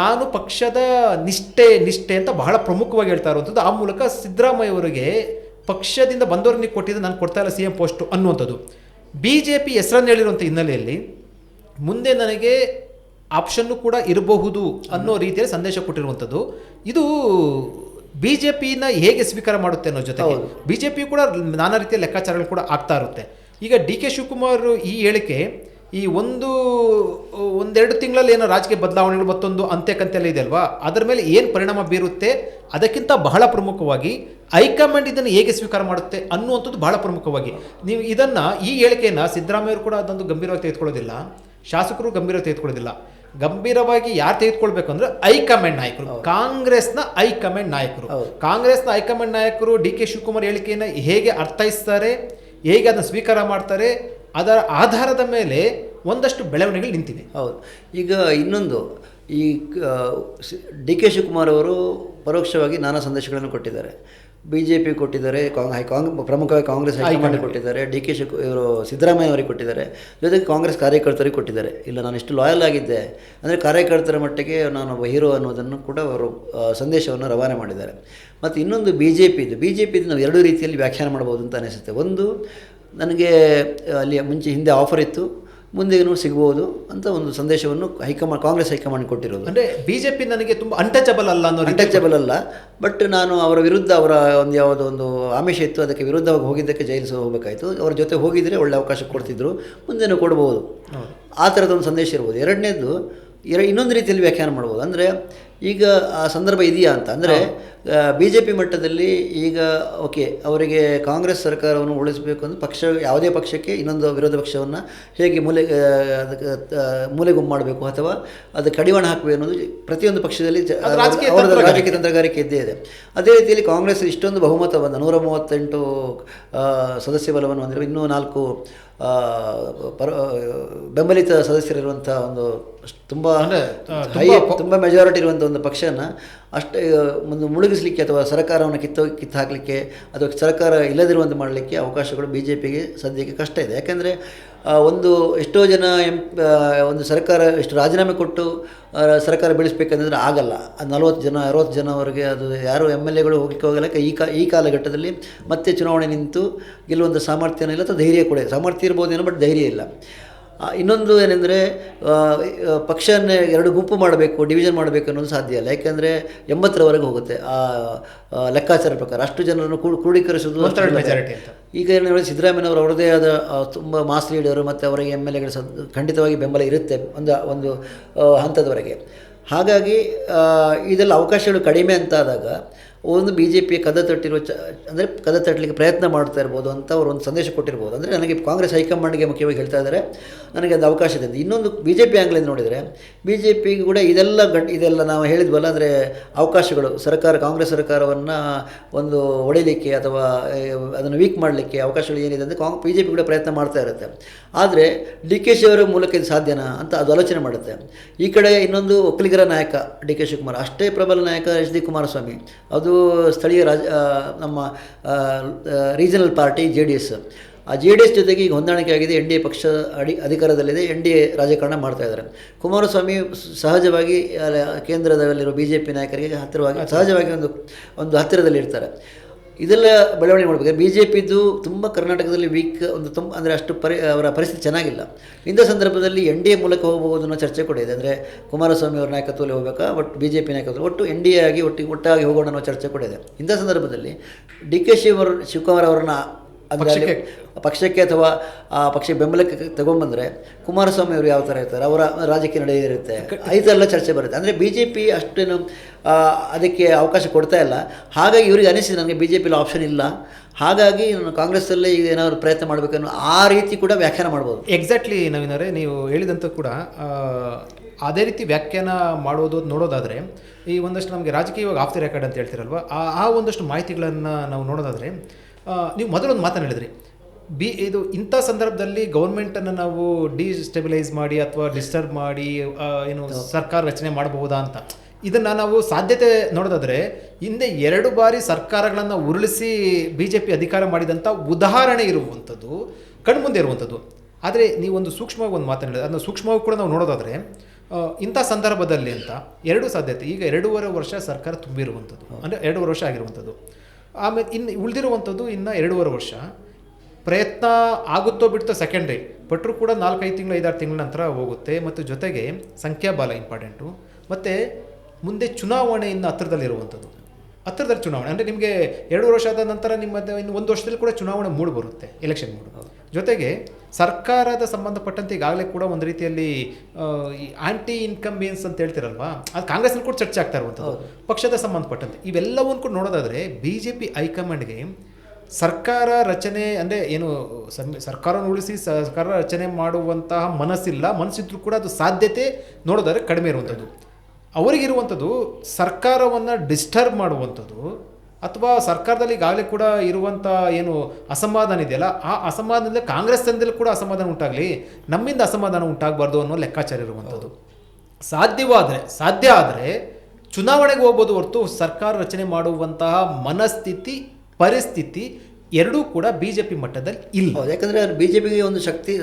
ನಾನು ಪಕ್ಷದ ನಿಷ್ಠೆ ನಿಷ್ಠೆ ಅಂತ ಬಹಳ ಪ್ರಮುಖವಾಗಿ ಹೇಳ್ತಾ ಇರುವಂಥದ್ದು ಆ ಮೂಲಕ ಸಿದ್ದರಾಮಯ್ಯ ಅವರಿಗೆ ಪಕ್ಷದಿಂದ ಬಂದವ್ರಿಗೆ ಕೊಟ್ಟಿದ್ದು ನಾನು ಕೊಡ್ತಾ ಇಲ್ಲ, ಸಿ ಎಂ ಪೋಸ್ಟು ಅನ್ನುವಂಥದ್ದು. ಬಿ ಜೆ ಪಿ ಹೆಸರನ್ನು ಹೇಳಿರುವಂಥ ಹಿನ್ನೆಲೆಯಲ್ಲಿ ಮುಂದೆ ನನಗೆ ಆಪ್ಷನ್ನು ಕೂಡ ಇರಬಹುದು ಅನ್ನೋ ರೀತಿಯಲ್ಲಿ ಸಂದೇಶ ಕೊಟ್ಟಿರುವಂಥದ್ದು. ಇದು ಬಿ ಜೆ ಪಿನ ಹೇಗೆ ಸ್ವೀಕಾರ ಮಾಡುತ್ತೆ ಅನ್ನೋ ಜೊತೆಗೆ ಬಿ ಜೆ ಪಿ ಕೂಡ ನಾನಾ ರೀತಿಯ ಲೆಕ್ಕಾಚಾರಗಳು ಕೂಡ ಆಗ್ತಾ ಇರುತ್ತೆ. ಈಗ ಡಿ ಕೆ ಶಿವಕುಮಾರ್ ಈ ಹೇಳಿಕೆ ಈ ಒಂದು ಒಂದೆರಡು ತಿಂಗಳಲ್ಲಿ ಏನೋ ರಾಜಕೀಯ ಬದಲಾವಣೆಗಳು ಮತ್ತೊಂದು ಅಂತ್ಯಕಂತೆಲ್ಲ ಇದೆ ಅಲ್ವಾ? ಅದರ ಮೇಲೆ ಏನು ಪರಿಣಾಮ ಬೀರುತ್ತೆ? ಅದಕ್ಕಿಂತ ಬಹಳ ಪ್ರಮುಖವಾಗಿ ಹೈಕಮಾಂಡ್ ಇದನ್ನು ಹೇಗೆ ಸ್ವೀಕಾರ ಮಾಡುತ್ತೆ ಅನ್ನುವಂಥದ್ದು ಬಹಳ ಪ್ರಮುಖವಾಗಿ. ನೀವು ಇದನ್ನು ಈ ಹೇಳಿಕೆಯನ್ನು ಸಿದ್ದರಾಮಯ್ಯವರು ಕೂಡ ಅದೊಂದು ಗಂಭೀರವಾಗಿ ತೆಗೆದುಕೊಳ್ಳೋದಿಲ್ಲ. ಶಾಸಕರು ಗಂಭೀರ ತೆಗೆದುಕೊಳ್ಳೋದಿಲ್ಲ. ಗಂಭೀರವಾಗಿ ಯಾರು ತೆಗೆದುಕೊಳ್ಬೇಕು ಅಂದ್ರೆ ಹೈಕಮಾಂಡ್ ನಾಯಕರು. ಕಾಂಗ್ರೆಸ್ನ ಹೈಕಮಾಂಡ್ ನಾಯಕರು. ಹೌದು. ಕಾಂಗ್ರೆಸ್ನ ಹೈಕಮಾಂಡ್ ನಾಯಕರು ಡಿ ಕೆ ಶಿವಕುಮಾರ್ ಹೇಳಿಕೆಯನ್ನು ಹೇಗೆ ಅರ್ಥೈಸ್ತಾರೆ ಹೇಗೆ ಅದನ್ನು ಸ್ವೀಕಾರ ಮಾಡ್ತಾರೆ ಅದರ ಆಧಾರದ ಮೇಲೆ ಒಂದಷ್ಟು ಬೆಳವಣಿಗೆಗಳು ನಿಂತಿದೆ. ಹೌದು. ಈಗ ಇನ್ನೊಂದು ಈ ಡಿ ಕೆ ಶಿವಕುಮಾರ್ ಅವರು ಪರೋಕ್ಷವಾಗಿ ನಾನಾ ಸಂದೇಶಗಳನ್ನು ಕೊಟ್ಟಿದ್ದಾರೆ. ಬಿ ಜೆ ಪಿ ಕೊಟ್ಟಿದ್ದಾರೆ ಕಾಂಗ್ ಹೈ ಕಾಂಗ್ ಪ್ರಮುಖವಾಗಿ ಕಾಂಗ್ರೆಸ್ ಹೈಕಮಾಂಡ್ ಕೊಟ್ಟಿದ್ದಾರೆ ಡಿ ಕೆ ಶಿ ಇವರು ಸಿದ್ದರಾಮಯ್ಯ ಅವರಿಗೆ ಕೊಟ್ಟಿದ್ದಾರೆ. ಜೊತೆಗೆ ಕಾಂಗ್ರೆಸ್ ಕಾರ್ಯಕರ್ತರಿಗೆ ಕೊಟ್ಟಿದ್ದಾರೆ. ಇಲ್ಲ ನಾನು ಇಷ್ಟು ಲಾಯಲ್ ಆಗಿದ್ದೆ. ಅಂದರೆ ಕಾರ್ಯಕರ್ತರ ಮಟ್ಟಿಗೆ ನಾನು ಒಬ್ಬ ಹೀರೋ ಅನ್ನೋದನ್ನು ಕೂಡ ಅವರು ಸಂದೇಶವನ್ನು ರವಾನೆ ಮಾಡಿದ್ದಾರೆ. ಮತ್ತು ಇನ್ನೊಂದು ಬಿ ಜೆ ಪಿದು ಬಿ ಜೆ ಪಿದು ನಾವು ಎರಡು ರೀತಿಯಲ್ಲಿ ವ್ಯಾಖ್ಯಾನ ಮಾಡ್ಬೋದು ಅಂತ ಅನಿಸುತ್ತೆ. ಒಂದು ನನಗೆ ಅಲ್ಲಿ ಮುಂಚೆ ಹಿಂದೆ ಆಫರ್ ಇತ್ತು. ಮುಂದೆನೂ ಸಿಗ್ಬೋದು ಅಂತ ಒಂದು ಸಂದೇಶವನ್ನು ಹೈಕಮಾಂಡ್ ಕಾಂಗ್ರೆಸ್ ಹೈಕಮಾಂಡ್ ಕೊಟ್ಟಿರೋದು. ಅಂದರೆ ಬಿ ಜೆ ಪಿ ನನಗೆ ತುಂಬ ಅಂಟಚಬಲ್ ಅಲ್ಲ ಅನ್ನೋ ಅಂಟಚಬಲ್ ಅನ್ಟಚಬಲ್ ಅಲ್ಲ. ಬಟ್ ನಾನು ಅವರ ವಿರುದ್ಧ ಅವರ ಒಂದು ಯಾವುದೋ ಒಂದು ಆಮಿಷ ಇತ್ತು ಅದಕ್ಕೆ ವಿರುದ್ಧವಾಗಿ ಹೋಗಿದ್ದಕ್ಕೆ ಜೈಲು ಸಹ ಹೋಗಬೇಕಾಯಿತು. ಅವ್ರ ಜೊತೆ ಹೋಗಿದರೆ ಒಳ್ಳೆ ಅವಕಾಶ ಕೊಡ್ತಿದ್ರು. ಮುಂದೆನೂ ಕೊಡ್ಬೋದು. ಆ ಥರದ ಒಂದು ಸಂದೇಶ ಇರ್ಬೋದು. ಎರಡನೇದು ಎರ ಇನ್ನೊಂದು ರೀತಿಯಲ್ಲಿ ವ್ಯಾಖ್ಯಾನ ಮಾಡ್ಬೋದು. ಅಂದರೆ ಈಗ ಆ ಸಂದರ್ಭ ಇದೆಯಾ ಅಂತ? ಅಂದರೆ ಬಿ ಜೆ ಪಿ ಮಟ್ಟದಲ್ಲಿ ಈಗ ಓಕೆ ಅವರಿಗೆ ಕಾಂಗ್ರೆಸ್ ಸರ್ಕಾರವನ್ನು ಉಳಿಸಬೇಕು ಅಂದರೆ ಪಕ್ಷ ಯಾವುದೇ ಪಕ್ಷಕ್ಕೆ ಇನ್ನೊಂದು ವಿರೋಧ ಪಕ್ಷವನ್ನು ಹೇಗೆ ಮೂಲೆ ಅದಕ್ಕೆ ಮೂಲೆ ಮೂಲೆಗುಂಪು ಮಾಡಬೇಕು ಅಥವಾ ಅದು ಕಡಿವಾಣ ಹಾಕಬೇಕು ಅನ್ನೋದು ಪ್ರತಿಯೊಂದು ಪಕ್ಷದಲ್ಲಿ ಅವರ ರಾಜಕೀಯ ತಂತ್ರಗಾರಿಕೆ. ಇದ್ದೇ ಇದೆ. ಅದೇ ರೀತಿಯಲ್ಲಿ ಕಾಂಗ್ರೆಸ್ ಇಷ್ಟೊಂದು ಬಹುಮತ ಬಂದ ನೂರ ಮೂವತ್ತೆಂಟು ಸದಸ್ಯ ಬಲವನ್ನು ಹೊಂದಿರುವ ಇನ್ನೂ ನಾಲ್ಕು ಪರ ಬೆಂಬಲಿತ ಸದಸ್ಯರಿರುವಂಥ ಒಂದು ತುಂಬ ಅಂದ್ರೆ, ಹೈ ತುಂಬ ಮೆಜಾರಿಟಿ ಇರುವಂಥ ಒಂದು ಪಕ್ಷನ ಅಷ್ಟೇ ಒಂದು ಮುಳುಗಿಸ್ಲಿಕ್ಕೆ ಅಥವಾ ಸರ್ಕಾರವನ್ನು ಕಿತ್ತು ಕಿತ್ತು ಹಾಕಲಿಕ್ಕೆ ಅಥವಾ ಸರ್ಕಾರ ಇಲ್ಲದಿರುವಂತೆ ಮಾಡಲಿಕ್ಕೆ ಅವಕಾಶಗಳು ಬಿ ಜೆ ಪಿಗೆ ಸದ್ಯಕ್ಕೆ ಕಷ್ಟ ಇದೆ. ಯಾಕೆಂದರೆ ಒಂದು ಎಷ್ಟೋ ಜನ ಎಂ ಒಂದು ಸರ್ಕಾರ ಎಷ್ಟು ರಾಜೀನಾಮೆ ಕೊಟ್ಟು ಸರ್ಕಾರ ಬೆಳೆಸ್ಬೇಕಂದ್ರೆ ಆಗಲ್ಲ. ಅದು ನಲವತ್ತು ಜನ, ಅರವತ್ತು ಜನವರೆಗೆ ಅದು ಯಾರು ಎಂ ಎಲ್ ಎಗಳು ಹೋಗಲಿಕ್ಕೆ ಹೋಗಲ್ಲ. ಈ ಕಾ, ಈ ಕಾಲಘಟ್ಟದಲ್ಲಿ ಮತ್ತೆ ಚುನಾವಣೆ ನಿಂತು ಗೆಲ್ಲುವಂಥ ಸಾಮರ್ಥ್ಯನೂ ಇಲ್ಲ, ಅಥವಾ ಧೈರ್ಯ ಕೂಡ. ಸಾಮರ್ಥ್ಯ ಇರ್ಬೋದೇನೋ ಬಟ್ ಧೈರ್ಯ ಇಲ್ಲ. ಇನ್ನೊಂದು ಏನೆಂದರೆ ಪಕ್ಷನ್ನೇ ಎರಡು ಗುಂಪು ಮಾಡಬೇಕು ಡಿವಿಷನ್ ಮಾಡಬೇಕು ಅನ್ನೋದು ಸಾಧ್ಯ ಇಲ್ಲ. ಯಾಕೆಂದರೆ ಎಂಬತ್ತರವರೆಗೆ ಹೋಗುತ್ತೆ. ಆ ಲೆಕ್ಕಾಚಾರ ಪ್ರಕಾರ ಅಷ್ಟು ಜನರನ್ನು ಕ್ರೋಢೀಕರಿಸುವುದು majority ಅಂತ. ಈಗ ಏನು ಸಿದ್ದರಾಮಯ್ಯನವರು ಅವರದೇ ಆದ ತುಂಬ ಮಾಸ್ ಲೀಡರು ಮತ್ತು ಅವರಿಗೆ ಎಂ ಎಲ್ ಎಗಳ ಖಂಡಿತವಾಗಿ ಬೆಂಬಲ ಇರುತ್ತೆ ಒಂದು ಒಂದು ಹಂತದವರೆಗೆ. ಹಾಗಾಗಿ ಇದೆಲ್ಲ ಅವಕಾಶಗಳು ಕಡಿಮೆ ಅಂತ ಆದಾಗ ಒಂದು ಬಿ ಜೆ ಪಿ ಕದ ತಟ್ಟಿರುವ ಚ, ಅಂದರೆ ಕದ ತಟ್ಟಲಿಕ್ಕೆ ಪ್ರಯತ್ನ ಮಾಡ್ತಾ ಇರ್ಬೋದು ಅಂತ ಅವರು ಒಂದು ಸಂದೇಶ ಕೊಟ್ಟಿರ್ಬೋದು. ಅಂದರೆ ನನಗೆ ಕಾಂಗ್ರೆಸ್ ಹೈಕಮಾಂಡ್ಗೆ ಮುಖ್ಯವಾಗಿ ಹೇಳ್ತಾ ಇದ್ದಾರೆ, ನನಗೆ ಅದು ಅವಕಾಶ ಇದೆ ಇನ್ನೊಂದು ಬಿ ಜೆ ಪಿ ಆಂಗ್ಲಿಂದ ನೋಡಿದರೆ ಬಿ ಜೆ ಪಿಗೆ ಕೂಡ ಇದೆಲ್ಲ ಗಂಟ್ ಇದೆಲ್ಲ ನಾವು ಹೇಳಿದ್ವಲ್ಲ, ಅಂದರೆ ಅವಕಾಶಗಳು, ಸರ್ಕಾರ, ಕಾಂಗ್ರೆಸ್ ಸರ್ಕಾರವನ್ನು ಒಂದು ಹೊಡಿಲಿಕ್ಕೆ ಅಥವಾ ಅದನ್ನು ವೀಕ್ ಮಾಡಲಿಕ್ಕೆ ಅವಕಾಶಗಳು ಏನಿದೆ ಅಂದರೆ ಕಾಂಗ್ ಬಿ ಜೆ ಪಿ ಕೂಡ ಪ್ರಯತ್ನ ಮಾಡ್ತಾ ಇರುತ್ತೆ. ಆದರೆ ಡಿ ಕೆ ಶಿ ಅವರ ಮೂಲಕ ಇದು ಸಾಧ್ಯನಾ ಅಂತ ಅದು ಆಲೋಚನೆ ಮಾಡುತ್ತೆ. ಈ ಕಡೆ ಇನ್ನೊಂದು ಒಕ್ಕಲಿಗರ ನಾಯಕ ಡಿ ಕೆ ಶಿವಕುಮಾರ್, ಅಷ್ಟೇ ಪ್ರಬಲ ನಾಯಕ ಎಚ್ ಡಿ ಕುಮಾರಸ್ವಾಮಿ. ಅದು ಸ್ಥಳೀಯ ರಾಜ ನಮ್ಮ regional party J D S. ಆ ಜೆ ಡಿ ಎಸ್ ಜೊತೆಗೆ ಈಗ ಹೊಂದಾಣಿಕೆ ಆಗಿದೆ, ಎನ್ ಡಿ ಎ ಪಕ್ಷ ಅಡಿ, ಅಧಿಕಾರದಲ್ಲಿದೆ, ಎನ್ ಡಿ ಎ ರಾಜಕಾರಣ ಮಾಡ್ತಾ ಇದ್ದಾರೆ. ಕುಮಾರಸ್ವಾಮಿ ಸಹಜವಾಗಿ ಕೇಂದ್ರದಲ್ಲಿರುವ ಕೇಂದ್ರದಲ್ಲಿರೋ ಬಿ ಜೆ ಪಿ ನಾಯಕರಿಗೆ ಹತ್ತಿರವಾಗಿ, ಸಹಜವಾಗಿ ಒಂದು ಒಂದು ಹತ್ತಿರದಲ್ಲಿ ಇರ್ತಾರೆ ಇದೆಲ್ಲ ಬೆಳವಣಿಗೆ ಮಾಡಬೇಕು. ಬಿ ಜೆ ಪಿದು ತುಂಬ ಕರ್ನಾಟಕದಲ್ಲಿ ವೀಕ್ ಒಂದು ತುಂಬ, ಅಂದರೆ ಅಷ್ಟು ಪರಿ, ಅವರ ಪರಿಸ್ಥಿತಿ ಚೆನ್ನಾಗಿಲ್ಲ. ಇಂಥ ಸಂದರ್ಭದಲ್ಲಿ ಎನ್ ಡಿ ಎ ಮೂಲಕ ಹೋಗಬಹುದು ಅನ್ನೋ ಚರ್ಚೆ ಕೂಡ ಇದೆ. ಅಂದರೆ ಕುಮಾರಸ್ವಾಮಿ ಅವರ ನಾಯಕತ್ವದಲ್ಲಿ ಹೋಗಬೇಕಾ ಬಟ್ ಬಿ ಜೆ ಪಿ ನಾಯಕತ್ವ, ಒಟ್ಟು ಎನ್ ಡಿ ಎ ಆಗಿ ಒಟ್ಟಿಗೆ ಒಟ್ಟಾಗಿ ಹೋಗೋಣ ಅನ್ನೋ ಚರ್ಚೆ ಕೂಡ ಇದೆ. ಇಂಥ ಸಂದರ್ಭದಲ್ಲಿ ಡಿ ಕೆ ಶಿವರ್, ಶಿವಕುಮಾರ್ ಅವರನ್ನ ಅಂದ್ರೆ ಅಲ್ಲಿ ಪಕ್ಷಕ್ಕೆ ಅಥವಾ ಆ ಪಕ್ಷ ಬೆಂಬಲಕ್ಕೆ ತಗೊಂಬಂದರೆ ಕುಮಾರಸ್ವಾಮಿ ಅವರು ಯಾವ ಥರ ಇರ್ತಾರೆ? ಅವರ ರಾಜಕೀಯ ನಡೆ ಇರುತ್ತೆ ಈ ಥರ ಎಲ್ಲ ಚರ್ಚೆ ಬರುತ್ತೆ. ಅಂದರೆ ಬಿ ಜೆ ಪಿ ಅಷ್ಟೇನು ಅದಕ್ಕೆ ಅವಕಾಶ ಕೊಡ್ತಾ ಇಲ್ಲ. ಹಾಗಾಗಿ ಇವರಿಗೆ ಅನಿಸಿದೆ ನನಗೆ ಬಿ ಜೆ ಪಿಲಿ ಆಪ್ಷನ್ ಇಲ್ಲ. ಹಾಗಾಗಿ ನಾನು ಕಾಂಗ್ರೆಸ್ಸಲ್ಲೇ ಈಗ ಏನಾದರೂ ಪ್ರಯತ್ನ ಮಾಡಬೇಕನ್ನೋ ಆ ರೀತಿ ಕೂಡ ವ್ಯಾಖ್ಯಾನ ಮಾಡ್ಬೋದು. ಎಕ್ಸಾಕ್ಟ್ಲಿ ನವೀನರೇ ನೀವು ಹೇಳಿದಂಥ ಕೂಡ ಅದೇ ರೀತಿ ವ್ಯಾಖ್ಯಾನ ಮಾಡೋದು ನೋಡೋದಾದರೆ ಈ ಒಂದಷ್ಟು ನಮಗೆ ರಾಜಕೀಯವಾಗಿ ಆಫ್ ದಿ ರೆಕಾರ್ಡ್ ಅಂತ ಹೇಳ್ತಿರಲ್ವ? ಆ ಒಂದಷ್ಟು ಮಾಹಿತಿಗಳನ್ನು ನಾವು ನೋಡೋದಾದರೆ ನೀವು ಮೊದಲೊಂದು ಮಾತನ್ನು ಹೇಳಿದ್ರಿ. ಬಿ ಇದು ಇಂಥ ಸಂದರ್ಭದಲ್ಲಿ ಗೌರ್ಮೆಂಟನ್ನು ನಾವು ಡಿಸ್ಟೆಬಿಲೈಸ್ ಮಾಡಿ ಅಥವಾ ಡಿಸ್ಟರ್ಬ್ ಮಾಡಿ ಏನು ಸರ್ಕಾರ ರಚನೆ ಮಾಡಬಹುದಾ ಅಂತ. ಇದನ್ನು ನಾವು ಸಾಧ್ಯತೆ ನೋಡೋದಾದರೆ ಹಿಂದೆ ಎರಡು ಬಾರಿ ಸರ್ಕಾರಗಳನ್ನು ಉರುಳಿಸಿ ಬಿ ಜೆ ಪಿ ಅಧಿಕಾರ ಮಾಡಿದಂಥ ಉದಾಹರಣೆ ಇರುವಂಥದ್ದು ಕಣ್ಮುಂದೆ ಇರುವಂಥದ್ದು. ಆದರೆ ನೀವೊಂದು ಸೂಕ್ಷ್ಮವಾಗಿ ಒಂದು ಮಾತನ್ನು ಹೇಳಿದ್ರೆ. ಅದನ್ನು ಸೂಕ್ಷ್ಮವಾಗಿ ಕೂಡ ನಾವು ನೋಡೋದಾದರೆ ಇಂಥ ಸಂದರ್ಭದಲ್ಲಿ ಅಂತ ಎರಡು ಸಾಧ್ಯತೆ. ಈಗ ಎರಡೂವರೆ ವರ್ಷ ಸರ್ಕಾರ ತುಂಬಿರುವಂಥದ್ದು. ಅಂದರೆ ಎರಡೂವರೆ ವರ್ಷ ಆಗಿರುವಂಥದ್ದು. ಆಮೇಲೆ ಇನ್ನು ಉಳಿದಿರುವಂಥದ್ದು ಇನ್ನು ಎರಡೂವರೆ ವರ್ಷ. ಪ್ರಯತ್ನ ಆಗುತ್ತೋ ಬಿಡ್ತೋ ಸೆಕೆಂಡ್ರಿ ಪಟ್ಟರು ಕೂಡ ನಾಲ್ಕೈದು ತಿಂಗಳು ಐದಾರು ತಿಂಗಳ ನಂತರ ಹೋಗುತ್ತೆ. ಮತ್ತು ಜೊತೆಗೆ ಸಂಖ್ಯಾಬಾಲ ಇಂಪಾರ್ಟೆಂಟು ಮತ್ತು ಮುಂದೆ ಚುನಾವಣೆ ಇನ್ನು ಹತ್ತಿರದಲ್ಲಿರುವಂಥದ್ದು ಹತ್ತಿರದಲ್ಲಿ ಚುನಾವಣೆ. ಅಂದರೆ ನಿಮಗೆ ಎರಡು ವರ್ಷ ಆದ ನಂತರ ನಿಮ್ಮ ಇನ್ನು ಒಂದು ವರ್ಷದಲ್ಲಿ ಕೂಡ ಚುನಾವಣೆ ಮೂಡ್ ಬರುತ್ತೆ ಎಲೆಕ್ಷನ್ ಮೂಡ್. ಜೊತೆಗೆ ಸರ್ಕಾರದ ಸಂಬಂಧಪಟ್ಟಂತೆ ಈಗಾಗಲೇ ಕೂಡ ಒಂದು ರೀತಿಯಲ್ಲಿ ಆಂಟಿ ಇನ್ಕಮ್ ಆಂಟಿ ಇನ್ಕಂಬಿಯನ್ಸ್ ಅಂತ ಹೇಳ್ತಿರಲ್ವಾ? ಅದು ಕಾಂಗ್ರೆಸ್ನಲ್ಲಿ ಕೂಡ ಚರ್ಚೆ ಆಗ್ತಾ ಇರುವಂಥದ್ದು ಪಕ್ಷದ ಸಂಬಂಧಪಟ್ಟಂತೆ. ಇವೆಲ್ಲವನ್ನು ಕೂಡ ನೋಡೋದಾದರೆ ಬಿ ಜೆ ಪಿ ಹೈಕಮಾಂಡ್ಗೆ ಸರ್ಕಾರ ರಚನೆ ಅಂದರೆ ಏನು ಸಂ- ಸರ್ಕಾರವನ್ನು ಉಳಿಸಿ ಸರ್ಕಾರ ರಚನೆ ಮಾಡುವಂತಹ ಮನಸ್ಸಿಲ್ಲ ಮನಸ್ಸಿದ್ರೂ ಕೂಡ ಅದು ಸಾಧ್ಯತೆ ನೋಡೋದಾದ್ರೆ ಕಡಿಮೆ ಇರುವಂಥದ್ದು. ಅವರಿಗಿರುವಂಥದ್ದು ಸರ್ಕಾರವನ್ನು ಡಿಸ್ಟರ್ಬ್ ಮಾಡುವಂಥದ್ದು ಅಥವಾ ಸರ್ಕಾರದಲ್ಲಿ ಈಗಾಗಲೇ ಕೂಡ ಇರುವಂಥ ಏನು ಅಸಮಾಧಾನ ಇದೆಯಲ್ಲ, ಆ ಅಸಮಾಧಾನದಿಂದ ತಂದಲ್ಲಿ ಕೂಡ ಅಸಮಾಧಾನ ಉಂಟಾಗಲಿ? ನಮ್ಮಿಂದ ಅಸಮಾಧಾನ ಉಂಟಾಗಬಾರ್ದು ಅನ್ನೋ ಲೆಕ್ಕಾಚಾರ ಇರುವಂಥದ್ದು. ಸಾಧ್ಯವಾದರೆ, ಸಾಧ್ಯ ಆದರೆ ಚುನಾವಣೆಗೆ ಹೋಗ್ಬೋದು ಹೊರತು ಸರ್ಕಾರ ರಚನೆ ಮಾಡುವಂತಹ ಮನಸ್ಥಿತಿ, ಪರಿಸ್ಥಿತಿ ಎರಡೂ ಕೂಡ ಬಿ ಜೆ ಪಿ ಮಟ್ಟದಲ್ಲಿ ಇಲ್ಲ. ಯಾಕಂದರೆ ಯಾಕಂದರೆ ಬಿ ಜೆ ಪಿಗೆ ಒಂದು ಶಕ್ತಿ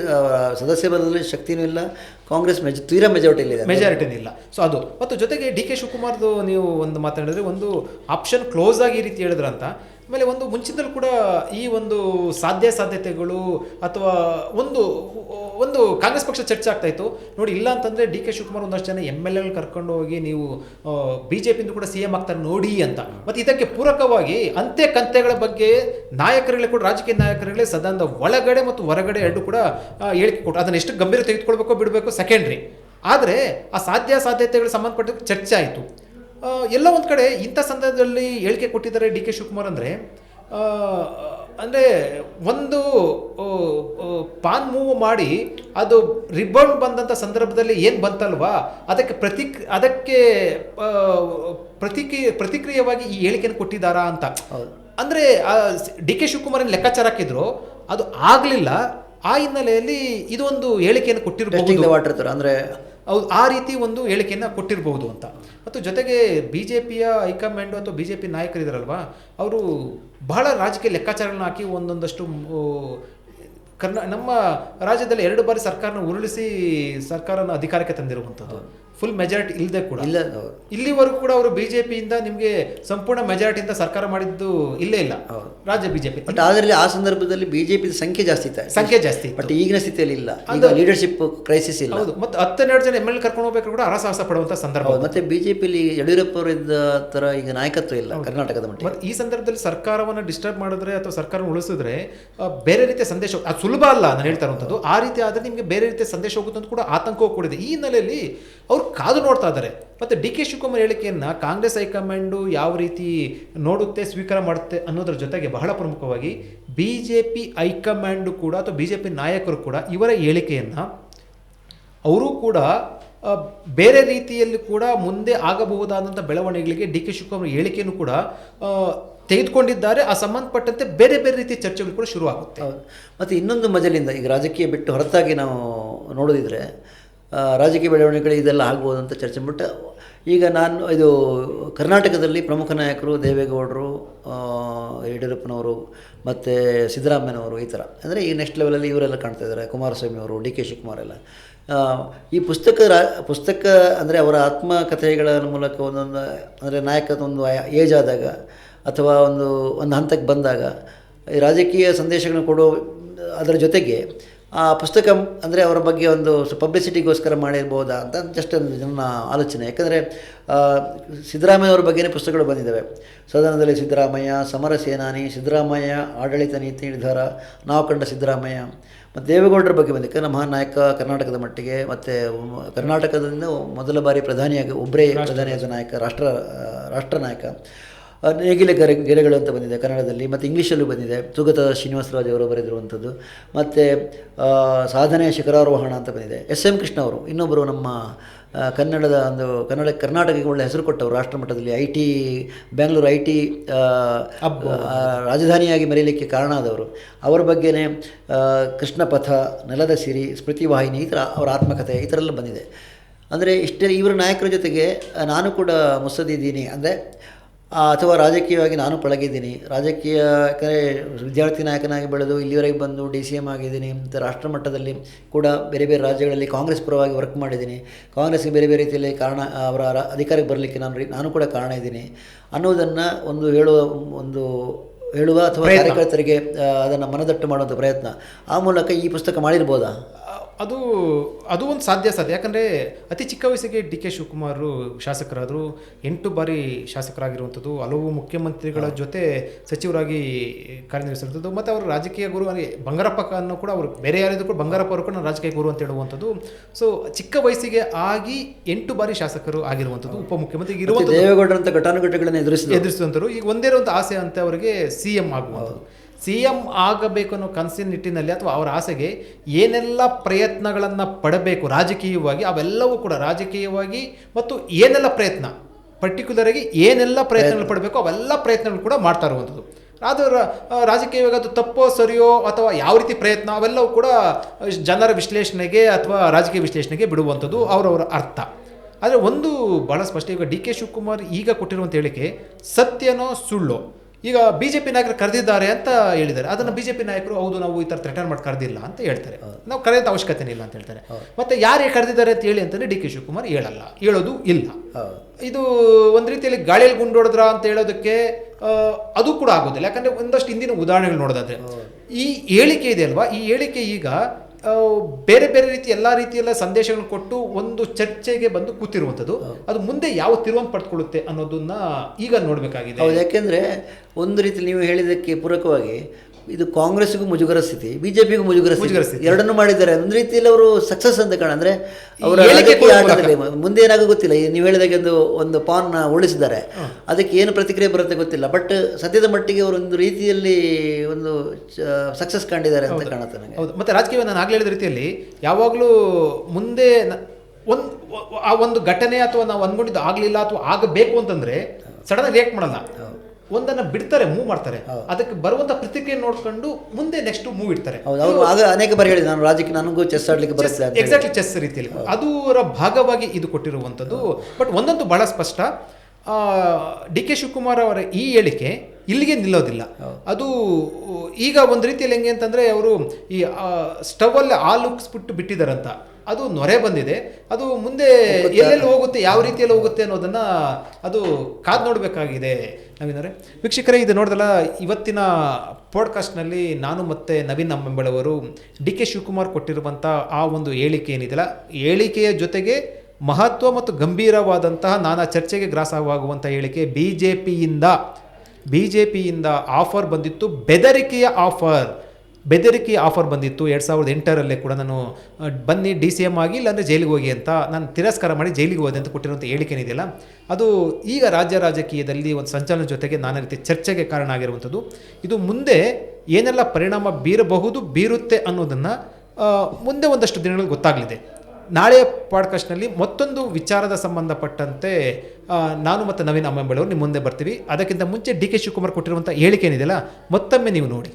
ಸದಸ್ಯ ಬಲದಲ್ಲಿ ಶಕ್ತಿನೂ ಇಲ್ಲ ಕಾಂಗ್ರೆಸ್ ಮೆಜ ತೀರಾ ಇಲ್ಲ ಮೆಜಾರಿಟಿನೂ ಇಲ್ಲ. ಸೊ ಅದು. ಮತ್ತು ಜೊತೆಗೆ ಡಿ ಕೆ ಶಿವಕುಮಾರ್ದು ನೀವು ಒಂದು ಮಾತಾಡಿದ್ರೆ ಒಂದು ಆಪ್ಷನ್ ಕ್ಲೋಸ್ ಆಗಿ ಈ ರೀತಿ ಹೇಳಿದ್ರಂತ. ಆಮೇಲೆ ಒಂದು ಮುಂಚಿತಲ್ಲೂ ಕೂಡ ಈ ಒಂದು ಸಾಧ್ಯ ಸಾಧ್ಯತೆಗಳು ಅಥವಾ ಒಂದು ಒಂದು ಕಾಂಗ್ರೆಸ್ ಪಕ್ಷ ಚರ್ಚೆ ಆಗ್ತಾ ಇತ್ತು. ನೋಡಿ, ಇಲ್ಲ ಅಂತಂದರೆ ಡಿ ಕೆ ಶಿವಕುಮಾರ್ ಒಂದಷ್ಟು ಜನ ಎಂ ಎಲ್ ಎಗಳು ಕರ್ಕೊಂಡು ಹೋಗಿ ನೀವು ಬಿ ಜೆ ಪಿಯಿಂದ ಕೂಡ ಸಿ ಎಂ ಆಗ್ತಾರೆ ನೋಡಿ ಅಂತ. ಮತ್ತು ಇದಕ್ಕೆ ಪೂರಕವಾಗಿ ಅಂತೆ ಕಂತೆಗಳ ಬಗ್ಗೆ ನಾಯಕರುಗಳೇ ಕೂಡ, ರಾಜಕೀಯ ನಾಯಕರುಗಳೇ ಸದನದ ಒಳಗಡೆ ಮತ್ತು ಹೊರಗಡೆ ಎರಡು ಕೂಡ ಹೇಳಿಕೆ ಕೊಟ್ಟರು ಅದನ್ನು ಎಷ್ಟು ಗಂಭೀರ ತೆಗೆದುಕೊಳ್ಬೇಕೋ ಬಿಡಬೇಕು ಸೆಕೆಂಡ್ರಿ ಆದರೆ ಆ ಸಾಧ್ಯ ಸಾಧ್ಯತೆಗಳು ಸಂಬಂಧಪಟ್ಟ ಚರ್ಚೆ ಆಯಿತು. ಎಲ್ಲ ಒಂದು ಕಡೆ ಇಂಥ ಸಂದರ್ಭದಲ್ಲಿ ಹೇಳಿಕೆ ಕೊಟ್ಟಿದ್ದಾರೆ ಡಿ ಕೆ ಶಿವಕುಮಾರ್ ಅಂದರೆ ಅಂದರೆ ಒಂದು ಪಾನ್ ಮೂವ್ ಮಾಡಿ ಅದು ರಿಬೌಂಡ್ ಬಂದಂಥ ಸಂದರ್ಭದಲ್ಲಿ ಏನು ಬಂತಲ್ವಾ? ಅದಕ್ಕೆ ಪ್ರತಿಕ್ ಅದಕ್ಕೆ ಆ, ಪ್ರತಿಕ್ರಿಯೆ ಪ್ರತಿಕ್ರಿಯೆಯಾಗಿ ಈ ಹೇಳಿಕೆಯನ್ನು ಕೊಟ್ಟಿದ್ದಾರಾ ಅಂತ. ಅಂದರೆ ಡಿ ಕೆ ಶಿವಕುಮಾರ್ ಏನ್ ಲೆಕ್ಕಾಚಾರ ಹಾಕಿದ್ರು? ಅದು ಆಗಲಿಲ್ಲ. ಆ ಹಿನ್ನೆಲೆಯಲ್ಲಿ ಇದೊಂದು ಹೇಳಿಕೆಯನ್ನು ಕೊಟ್ಟಿರಬಹುದು. ವಾಟರ್ ಅಂದರೆ ಹೌದು ಆ ರೀತಿ ಒಂದು ಹೇಳಿಕೆಯನ್ನು ಕೊಟ್ಟಿರಬಹುದು ಅಂತ. ಮತ್ತು ಜೊತೆಗೆ ಬಿ ಜೆ ಪಿಯ ಹೈಕಮಾಂಡು ಅಥವಾ ಬಿ ಜೆ ಪಿ ನಾಯಕರಿದ್ದಾರಲ್ವ ಅವರು ಬಹಳ ರಾಜಕೀಯ ಲೆಕ್ಕಾಚಾರಗಳನ್ನ ಹಾಕಿ ಒಂದೊಂದಷ್ಟು ಕರ್ನಾ ನಮ್ಮ ರಾಜ್ಯದಲ್ಲಿ ಎರಡು ಬಾರಿ ಸರ್ಕಾರನ ಉರುಳಿಸಿ ಸರ್ಕಾರನ ಅಧಿಕಾರಕ್ಕೆ ತಂದಿರುವಂಥದ್ದು. ಫುಲ್ ಮೆಜಾರಿಟಿ ಇಲ್ಲದೆ ಕೂಡ. ಇಲ್ಲ ಇಲ್ಲಿವರೆಗೂ ಕೂಡ ಅವರು ಬಿ ಜೆ ಪಿಯಿಂದ ನಿಮಗೆ ಸಂಪೂರ್ಣ ಮೆಜಾರಿಟಿಯಿಂದ ಸರ್ಕಾರ ಮಾಡಿದ್ದು ಇಲ್ಲೇ ಇಲ್ಲ. ರಾಜ್ಯ ಬಿ ಜೆ ಪಿ ಬಟ್ ಆದರೆ ಆ ಸಂದರ್ಭದಲ್ಲಿ ಬಿ ಜೆ ಪಿ ಸಂಖ್ಯೆ ಜಾಸ್ತಿ ಇತ್ತು. ಸಂಖ್ಯೆ ಜಾಸ್ತಿ ಬಟ್ ಈಗಿನ ಸ್ಥಿತಿಯಲ್ಲಿ ಇಲ್ಲ. ಈಗ ಲೀಡರ್ಶಿಪ್ ಕ್ರೈಸಿಸ್ ಇಲ್ಲ. ಹೌದು. ಮತ್ತೆ ಹತ್ತೆರಡು ಜನ ಎಂ ಎಲ್ ಕರ್ಕೊಂಡು ಹೋಗ್ಬೇಕು ಕೂಡ ಹರಸಾಹಸ ಪಡುವಂಥ ಸಂದರ್ಭ. ಮತ್ತೆ ಬಿ ಜೆ ಪಿಲಿ ಯಡಿಯೂರಪ್ಪ ಅವರಿದ್ದ ಥರ ಈಗ ನಾಯಕತ್ವ ಇಲ್ಲ ಕರ್ನಾಟಕದ ಮಟ್ಟ ಮತ್ತೆ ಈ ಸಂದರ್ಭದಲ್ಲಿ ಸರ್ಕಾರವನ್ನು ಡಿಸ್ಟರ್ಬ್ ಮಾಡಿದ್ರೆ ಅಥವಾ ಸರ್ಕಾರ ಉಳಿಸಿದ್ರೆ ಬೇರೆ ರೀತಿಯ ಸಂದೇಶ ಅದು ಸುಲಭ ಅಲ್ಲ ನಾನು ಹೇಳ್ತಾ ಇರುವಂಥದ್ದು ಆ ರೀತಿ ಆದರೆ ನಿಮಗೆ ಬೇರೆ ರೀತಿಯ ಸಂದೇಶ ಹೋಗುತ್ತೆ ಅಂತ ಕೂಡ ಆತಂಕವೂ ಕೂಡ ಇದೆ. ಈ ಹಿನ್ನೆಲೆಯಲ್ಲಿ ಅವರು ಕಾದು ನೋಡ್ತಾ ಇದ್ದಾರೆ. ಮತ್ತು ಡಿ ಕೆ ಶಿವಕುಮಾರ್ ಹೇಳಿಕೆಯನ್ನು ಕಾಂಗ್ರೆಸ್ ಹೈಕಮಾಂಡು ಯಾವ ರೀತಿ ನೋಡುತ್ತೆ, ಸ್ವೀಕಾರ ಮಾಡುತ್ತೆ ಅನ್ನೋದ್ರ ಜೊತೆಗೆ ಬಹಳ ಪ್ರಮುಖವಾಗಿ ಬಿ ಜೆ ಪಿ ಹೈಕಮಾಂಡು ಕೂಡ ಅಥವಾ ಬಿ ಜೆ ಪಿ ನಾಯಕರು ಕೂಡ ಇವರ ಹೇಳಿಕೆಯನ್ನು ಅವರು ಕೂಡ ಬೇರೆ ರೀತಿಯಲ್ಲಿ ಕೂಡ ಮುಂದೆ ಆಗಬಹುದಾದಂಥ ಬೆಳವಣಿಗೆಗಳಿಗೆ ಡಿ ಕೆ ಶಿವಕುಮಾರ್ ಹೇಳಿಕೆಯನ್ನು ಕೂಡ ತೆಗೆದುಕೊಂಡಿದ್ದಾರೆ, ಆ ಸಂಬಂಧಪಟ್ಟಂತೆ ಬೇರೆ ಬೇರೆ ರೀತಿಯ ಚರ್ಚೆಗಳು ಕೂಡ ಶುರು ಆಗುತ್ತೆ ಮತ್ತು ಇನ್ನೊಂದು ಮಜಲಿಂದ, ಈಗ ರಾಜಕೀಯ ಬಿಟ್ಟು ಹೊರತಾಗಿ ನಾವು ನೋಡೋದಿದ್ರೆ ರಾಜಕೀಯ ಬೆಳವಣಿಗೆಗಳು ಇದೆಲ್ಲ ಆಗ್ಬೋದು ಅಂತ ಚರ್ಚೆ ಬಿಟ್ಟು ಈಗ ನಾನು, ಇದು ಕರ್ನಾಟಕದಲ್ಲಿ ಪ್ರಮುಖ ನಾಯಕರು ದೇವೇಗೌಡರು ಯಡಿಯೂರಪ್ಪನವರು, ಮತ್ತು ಸಿದ್ದರಾಮಯ್ಯನವರು ಈ ಥರ. ಅಂದರೆ ಈ ನೆಕ್ಸ್ಟ್ ಲೆವೆಲಲ್ಲಿ ಇವರೆಲ್ಲ ಕಾಣ್ತಾ ಇದ್ದಾರೆ ಕುಮಾರಸ್ವಾಮಿ ಅವರು ಡಿ ಕೆ ಶಿವಕುಮಾರ್ ಎಲ್ಲ. ಈ ಪುಸ್ತಕ ಪುಸ್ತಕ ಅಂದರೆ ಅವರ ಆತ್ಮಕಥೆಗಳ ಮೂಲಕ ಒಂದೊಂದು, ಅಂದರೆ ನಾಯಕತ್ವ ಒಂದು ಏಜ್ ಆದಾಗ ಅಥವಾ ಒಂದು ಒಂದು ಹಂತಕ್ಕೆ ಬಂದಾಗ ಈ ರಾಜಕೀಯ ಸಂದೇಶಗಳನ್ನು ಕೊಡೋ ಅದರ ಜೊತೆಗೆ ಆ ಪುಸ್ತಕ ಅಂದರೆ ಅವರ ಬಗ್ಗೆ ಒಂದು ಪಬ್ಲಿಸಿಟಿಗೋಸ್ಕರ ಮಾಡಿರ್ಬೋದಾ ಅಂತ ಜಸ್ಟ್ ಒಂದು ನನ್ನ ಆಲೋಚನೆ. ಯಾಕಂದರೆ ಸಿದ್ದರಾಮಯ್ಯ ಅವರ ಬಗ್ಗೆನೇ ಪುಸ್ತಕಗಳು ಬಂದಿದ್ದಾವೆ. ಸದನದಲ್ಲಿ ಸಿದ್ದರಾಮಯ್ಯ ಸಮರ ಸೇನಾನಿ ಸಿದ್ದರಾಮಯ್ಯ ಆಡಳಿತ ನೀತಿ ನಿರ್ಧಾರ ನಾವು ಕಂಡ ಸಿದ್ದರಾಮಯ್ಯ ಮತ್ತು ದೇವೇಗೌಡರ ಬಗ್ಗೆ ಬಂದಿದೆ. ಯಾಕಂದರೆ ಮಹಾನಾಯಕ ನಾಯಕ ಕರ್ನಾಟಕದ ಮಟ್ಟಿಗೆ ಮತ್ತು ಕರ್ನಾಟಕದಿಂದ ಮೊದಲ ಬಾರಿ ಪ್ರಧಾನಿಯಾಗಿ ಒಬ್ಬರೇ ಪ್ರಧಾನಿಯಾದ ನಾಯಕ ರಾಷ್ಟ್ರ ರಾಷ್ಟ್ರ ನಾಯಕ ನೇಗಿಲೆ ಗೆರೆ ಗೆರೆಗಳು ಅಂತ ಬಂದಿದೆ ಕನ್ನಡದಲ್ಲಿ ಮತ್ತು ಇಂಗ್ಲೀಷಲ್ಲೂ ಬಂದಿದೆ. ಸುಗತ ಶ್ರೀನಿವಾಸರಾಜ್ ಅವರು ಬರೆದಿರುವಂಥದ್ದು ಮತ್ತು ಸಾಧನೆ ಸಾಧನೆಯ ಶಿಖರಾರೋಹಣ ಅಂತ ಬಂದಿದೆ. ಎಸ್ ಎಂ ಕೃಷ್ಣ ಅವರು ಇನ್ನೊಬ್ಬರು ನಮ್ಮ ಕನ್ನಡದ ಒಂದು ಕನ್ನಡ ಕರ್ನಾಟಕಕ್ಕೆ ಒಳ್ಳೆ ಹೆಸರು ಕೊಟ್ಟವರು ರಾಷ್ಟ್ರಮಟ್ಟದಲ್ಲಿ I T Bengaluru I T ರಾಜಧಾನಿಯಾಗಿ ಮರೀಲಿಕ್ಕೆ ಕಾರಣ ಆದವರು. ಅವರ ಬಗ್ಗೆನೇ ಕೃಷ್ಣಪಥ ಕೃಷ್ಣ ಪಥ ನೆಲದ ಸಿರಿ ಸ್ಮೃತಿ ವಾಹಿನಿ ಈ ಥರ ಅವರ ಆತ್ಮಕಥೆ ಈ ಥರ ಎಲ್ಲ ಬಂದಿದೆ. ಅಂದರೆ ಇಷ್ಟೇ ಇವರ ನಾಯಕರ ಜೊತೆಗೆ ನಾನು ಕೂಡ ಮುಸದಿದ್ದೀನಿ ಅಂದರೆ ಅಥವಾ ರಾಜಕೀಯವಾಗಿ ನಾನು ಪಳಗಿದ್ದೀನಿ. ರಾಜಕೀಯ ಯಾಕಂದರೆ ವಿದ್ಯಾರ್ಥಿ ನಾಯಕನಾಗಿ ಬೆಳೆದು ಇಲ್ಲಿವರೆಗೆ ಬಂದು ಡಿ ಸಿ ಎಂ ಆಗಿದ್ದೀನಿ ಮತ್ತು ರಾಷ್ಟ್ರ ಮಟ್ಟದಲ್ಲಿ ಕೂಡ ಬೇರೆ ಬೇರೆ ರಾಜ್ಯಗಳಲ್ಲಿ ಕಾಂಗ್ರೆಸ್ ಪರವಾಗಿ ವರ್ಕ್ ಮಾಡಿದ್ದೀನಿ. ಕಾಂಗ್ರೆಸ್ಗೆ ಬೇರೆ ಬೇರೆ ರೀತಿಯಲ್ಲಿ ಕಾರಣ ಅವರ ಅಧಿಕಾರಕ್ಕೆ ಬರಲಿಕ್ಕೆ ನಾನು ನಾನು ಕೂಡ ಕಾರಣ ಇದ್ದೀನಿ. ಅನ್ನೋದನ್ನು ಒಂದು ಹೇಳುವ ಒಂದು ಹೇಳುವ ಅಥವಾ ಕಾರ್ಯಕರ್ತರಿಗೆ ಅದನ್ನು ಮನದಟ್ಟು ಮಾಡುವಂಥ ಪ್ರಯತ್ನ. ಆ ಮೂಲಕ ಈ ಪುಸ್ತಕ ಮಾಡಿರ್ಬೋದಾ? ಅದು ಅದು ಒಂದು ಸಾಧ್ಯ ಸಾಧ್ಯ. ಯಾಕಂದರೆ ಅತಿ ಚಿಕ್ಕ ವಯಸ್ಸಿಗೆ ಡಿ ಕೆ ಶಿವಕುಮಾರ್ ಶಾಸಕರಾದರು. ಎಂಟು ಬಾರಿ ಶಾಸಕರಾಗಿರುವಂಥದ್ದು. ಹಲವು ಮುಖ್ಯಮಂತ್ರಿಗಳ ಜೊತೆ ಸಚಿವರಾಗಿ ಕಾರ್ಯನಿರ್ವಹಿಸಿರುವಂಥದ್ದು. ಮತ್ತು ಅವರು ರಾಜಕೀಯ ಗುರು ಅಂದರೆ ಬಂಗಾರಪ್ಪ ಅನ್ನೋ ಕೂಡ ಅವರು ಬೇರೆ ಯಾರಿದ್ರು ಕೂಡ ಬಂಗಾರಪ್ಪ ಅವರು ಕೂಡ ರಾಜಕೀಯ ಗುರು ಅಂತ ಹೇಳುವಂಥದ್ದು. ಸೊ ಚಿಕ್ಕ ವಯಸ್ಸಿಗೆ ಆಗಿ ಎಂಟು ಬಾರಿ ಶಾಸಕರು ಆಗಿರುವಂಥದ್ದು. ಉಪಮುಖ್ಯಮಂತ್ರಿ ಇರುವಂಥ ದೇವೇಗೌಡರಂಥ ಘಟಾನುಘಟಗಳನ್ನು ಎದುರಿಸಿ ಎದುರಿಸುವಂಥರು ಈಗ ಒಂದೇ ಒಂದು ಆಸೆ ಅಂತ ಅವರಿಗೆ ಸಿ ಎಂ ಆಗುವಂಥದ್ದು. ಸಿ ಎಂ ಆಗಬೇಕು ಅನ್ನೋ ಕನಸಿನ ನಿಟ್ಟಿನಲ್ಲಿ ಅಥವಾ ಅವರ ಆಸೆಗೆ ಏನೆಲ್ಲ ಪ್ರಯತ್ನಗಳನ್ನು ಪಡಬೇಕು ರಾಜಕೀಯವಾಗಿ, ಅವೆಲ್ಲವೂ ಕೂಡ ರಾಜಕೀಯವಾಗಿ ಮತ್ತು ಏನೆಲ್ಲ ಪ್ರಯತ್ನ ಪರ್ಟಿಕ್ಯುಲರ್ ಆಗಿ ಏನೆಲ್ಲ ಪ್ರಯತ್ನಗಳು ಪಡಬೇಕು ಅವೆಲ್ಲ ಪ್ರಯತ್ನಗಳು ಕೂಡ ಮಾಡ್ತಾ ಇರುವಂಥದ್ದು. ಅದು ರಾಜಕೀಯವಾಗಿ ಅದು ತಪ್ಪೋ, ಸರಿಯೋ ಅಥವಾ ಯಾವ ರೀತಿ ಪ್ರಯತ್ನ ಅವೆಲ್ಲವೂ ಕೂಡ ಜನರ ವಿಶ್ಲೇಷಣೆಗೆ ಅಥವಾ ರಾಜಕೀಯ ವಿಶ್ಲೇಷಣೆಗೆ ಬಿಡುವಂಥದ್ದು ಅವರವರ ಅರ್ಥ. ಆದರೆ ಒಂದು ಭಾಳ ಸ್ಪಷ್ಟ ಈಗ ಡಿ ಕೆ ಶಿವಕುಮಾರ್ ಈಗ ಕೊಟ್ಟಿರುವಂಥ ಹೇಳಿಕೆ ಸತ್ಯನೋ ಸುಳ್ಳು? ಈಗ ಬಿ ಜೆ ಪಿ ನಾಯಕರು ಕರೆದಿದ್ದಾರೆ ಅಂತ ಹೇಳಿದ್ದಾರೆ. ಅದನ್ನು ಬಿ ಜೆ ಪಿ ನಾಯಕರು ಹೌದು ನಾವು ಈ ಥರ ಥ್ರೆಟನ್ ಮಾಡಿ ಕರೆದಿಲ್ಲ ಅಂತ ಹೇಳ್ತಾರೆ. ನಾವು ಕರೆಯೋದು ಅವಶ್ಯಕತೆ ಇಲ್ಲ ಅಂತ ಹೇಳ್ತಾರೆ. ಮತ್ತೆ ಯಾರೇ ಕರೆದಿದ್ದಾರೆ ಅಂತ ಹೇಳಿ ಅಂತಂದ್ರೆ ಡಿ ಕೆ ಶಿವಕುಮಾರ್ ಹೇಳಲ್ಲ. ಹೇಳೋದು ಇಲ್ಲ. ಇದು ಒಂದು ರೀತಿಯಲ್ಲಿ ಗಾಳಿಯಲ್ಲಿ ಗುಂಡೊಡೆದ್ರ ಅಂತ ಹೇಳೋದಕ್ಕೆ ಅದು ಕೂಡ ಆಗೋದಿಲ್ಲ. ಯಾಕಂದ್ರೆ ಒಂದಷ್ಟು ಹಿಂದಿನ ಉದಾಹರಣೆಗಳು ನೋಡೋದಾದ್ರೆ ಈ ಹೇಳಿಕೆ ಇದೆ ಅಲ್ವಾ? ಈ ಹೇಳಿಕೆ ಈಗ ಬೇರೆ ಬೇರೆ ರೀತಿ ಎಲ್ಲ ರೀತಿಯೆಲ್ಲ ಸಂದೇಶಗಳನ್ನು ಕೊಟ್ಟು ಒಂದು ಚರ್ಚೆಗೆ ಬಂದು ಕೂತಿರುವಂಥದ್ದು. ಅದು ಮುಂದೆ ಯಾವ ತಿರುವನ್ನು ಪಡೆದುಕೊಳ್ಳುತ್ತೆ ಅನ್ನೋದನ್ನ ಈಗ ನೋಡಬೇಕಾಗಿದೆ. ಹೌದು ಯಾಕೆಂದ್ರೆ ಒಂದು ರೀತಿ ನೀವು ಹೇಳಿದ್ದಕ್ಕೆ ಪೂರಕವಾಗಿ ಇದು ಕಾಂಗ್ರೆಸ್ಗೂ ಮುಜುಗರ ಸ್ಥಿತಿ ಬಿಜೆಪಿಗೂ ಮುಜುಗರ ಸ್ಥಿತಿ. ಎರಡನ್ನೂ ಮಾಡಿದ್ದಾರೆ. ಒಂದು ರೀತಿಯಲ್ಲಿ ಅವರು ಸಕ್ಸಸ್ ಅಂತ ಕಾಣ ಅಂದರೆ ಅವರ ಮುಂದೆ ಏನಾಗೋ ಗೊತ್ತಿಲ್ಲ. ನೀವು ಹೇಳಿದಾಗೆ ಒಂದು ಒಂದು ಪಾನ್ ಉಳಿಸಿದ್ದಾರೆ ಅದಕ್ಕೆ ಏನು ಪ್ರತಿಕ್ರಿಯೆ ಬರುತ್ತೆ ಗೊತ್ತಿಲ್ಲ. ಬಟ್ ಸದ್ಯದ ಮಟ್ಟಿಗೆ ಅವರು ಒಂದು ರೀತಿಯಲ್ಲಿ ಒಂದು ಸಕ್ಸಸ್ ಕಂಡಿದ್ದಾರೆ ಅಂತ ಕಾಣುತ್ತೆ ನನಗೆ. ಹೌದು. ಮತ್ತೆ ರಾಜಕೀಯ ನಾನು ಆಗಲೇ ಹೇಳಿದ ರೀತಿಯಲ್ಲಿ ಯಾವಾಗಲೂ ಮುಂದೆ ಒಂದು ಆ ಒಂದು ಘಟನೆ ಅಥವಾ ನಾವು ಅಂದ್ಕೊಂಡಿದ್ದು ಆಗಲಿಲ್ಲ ಅಥವಾ ಆಗಬೇಕು ಅಂತಂದ್ರೆ ಸಡನ್ ರಿಯಾಕ್ಟ್ ಮಾಡಲ್ಲ. ಒಂದನ್ನ ಬಿಡ್ತಾರೆ ಮೂವ್ ಮಾಡ್ತಾರೆ. ಅದಕ್ಕೆ ಬರುವಂತ ಪ್ರತಿಕ್ರಿಯೆ ನೋಡ್ಕೊಂಡು ಮುಂದೆ ನೆಕ್ಸ್ಟ್ ಮೂವ್ ಇಡ್ತಾರೆ. ಅವರು ಅನೇಕ ಬಾರಿ ಹೇಳಿ ನಾನು ರಾಜಕೀಯ ನನಗೂ ಚೆಸ್ ಆಡ್ಲಿಕ್ಕೆ ಬರುತ್ತೆ ಎಕ್ಸಾಕ್ಟ್ಲಿ ಚೆಸ್ ರೀತಿಯಲ್ಲಿ. ಅದರ ಭಾಗವಾಗಿ ಇದು ಕೊಟ್ಟಿರುವಂಥದ್ದು. ಬಟ್ ಒಂದಂತೂ ಬಹಳ ಸ್ಪಷ್ಟ. ಡಿ ಕೆ ಶಿವಕುಮಾರ್ ಅವರ ಈ ಹೇಳಿಕೆ ಇಲ್ಲಿಗೆ ನಿಲ್ಲೋದಿಲ್ಲ. ಅದು ಈಗ ಒಂದು ರೀತಿಯಲ್ಲಿ ಹೆಂಗೆ ಅಂತಂದ್ರೆ ಅವರು ಈ ಸ್ಟವಲ್ಲಿ ಹಾಲು ಉಕ್ಸ್ಬಿಟ್ಟು ಬಿಟ್ಟಿದ್ದಾರಂತ ಅದು ನೊರೆ ಬಂದಿದೆ. ಅದು ಮುಂದೆ ಎಲ್ಲೆಲ್ಲಿ ಹೋಗುತ್ತೆ ಯಾವ ರೀತಿಯಲ್ಲಿ ಹೋಗುತ್ತೆ ಅನ್ನೋದನ್ನು ಅದು ಕಾದು ನೋಡಬೇಕಾಗಿದೆ. ನವೀನರೇ ವೀಕ್ಷಕರೇ, ಇದು ನೋಡಿದಲ್ಲ ಇವತ್ತಿನ ಪಾಡ್ಕಾಸ್ಟ್ನಲ್ಲಿ ನಾನು ಮತ್ತು ನವೀನ್ ಅಮ್ಮೆಂಬಳವರು ಡಿ ಕೆ ಶಿವಕುಮಾರ್ ಕೊಟ್ಟಿರುವಂಥ ಆ ಒಂದು ಹೇಳಿಕೆ ಏನಿದೆಯಲ್ಲ, ಹೇಳಿಕೆಯ ಜೊತೆಗೆ ಮಹತ್ವ ಮತ್ತು ಗಂಭೀರವಾದಂತಹ ನಾನಾ ಚರ್ಚೆಗೆ ಗ್ರಾಸವಾಗುವಂಥ ಹೇಳಿಕೆ ಬಿ ಜೆ ಪಿಯಿಂದ ಬಿ ಜೆ ಪಿಯಿಂದ ಆಫರ್ ಬಂದಿತ್ತು. ಬೆದರಿಕೆಯ ಆಫರ್. ಬೆದರಿಕೆಯ ಆಫರ್ ಬಂದಿತ್ತು. ಎರಡು ಸಾವಿರದ ಎಂಟರಲ್ಲೇ ಕೂಡ ನಾನು ಬನ್ನಿ ಡಿ ಸಿ ಎಂ ಆಗಿ ಇಲ್ಲಾಂದರೆ ಜೈಲಿಗೆ ಹೋಗಿ ಅಂತ ನಾನು ತಿರಸ್ಕಾರ ಮಾಡಿ ಜೈಲಿಗೆ ಹೋದೆ ಅಂತ ಕೊಟ್ಟಿರುವಂಥ ಹೇಳಿಕೆ ಏನಿದೆಯಲ್ಲ, ಅದು ಈಗ ರಾಜ್ಯ ರಾಜಕೀಯದಲ್ಲಿ ಒಂದು ಸಂಚಲನ ಜೊತೆಗೆ ನಾನಾ ರೀತಿ ಚರ್ಚೆಗೆ ಕಾರಣ ಆಗಿರುವಂಥದ್ದು. ಇದು ಮುಂದೆ ಏನೆಲ್ಲ ಪರಿಣಾಮ ಬೀರಬಹುದು, ಬೀರುತ್ತೆ ಅನ್ನೋದನ್ನು ಮುಂದೆ ಒಂದಷ್ಟು ದಿನಗಳಲ್ಲಿ ಗೊತ್ತಾಗಲಿದೆ. ನಾಳೆ ಪಾಡ್ಕಾಸ್ಟ್ನಲ್ಲಿ ಮತ್ತೊಂದು ವಿಚಾರದ ಸಂಬಂಧಪಟ್ಟಂತೆ ನಾನು ಮತ್ತು ನವೀನ್ ಅಮ್ಮಂಬಳವರು ನಿಮ್ಮ ಮುಂದೆ ಬರ್ತೀವಿ. ಅದಕ್ಕಿಂತ ಮುಂಚೆ ಡಿ ಕೆ ಶಿವಕುಮಾರ್ ಕೊಟ್ಟಿರುವಂಥ ಹೇಳಿಕೆ ಏನಿದೆಯಲ್ಲ, ಮತ್ತೊಮ್ಮೆ ನೀವು ನೋಡಿ.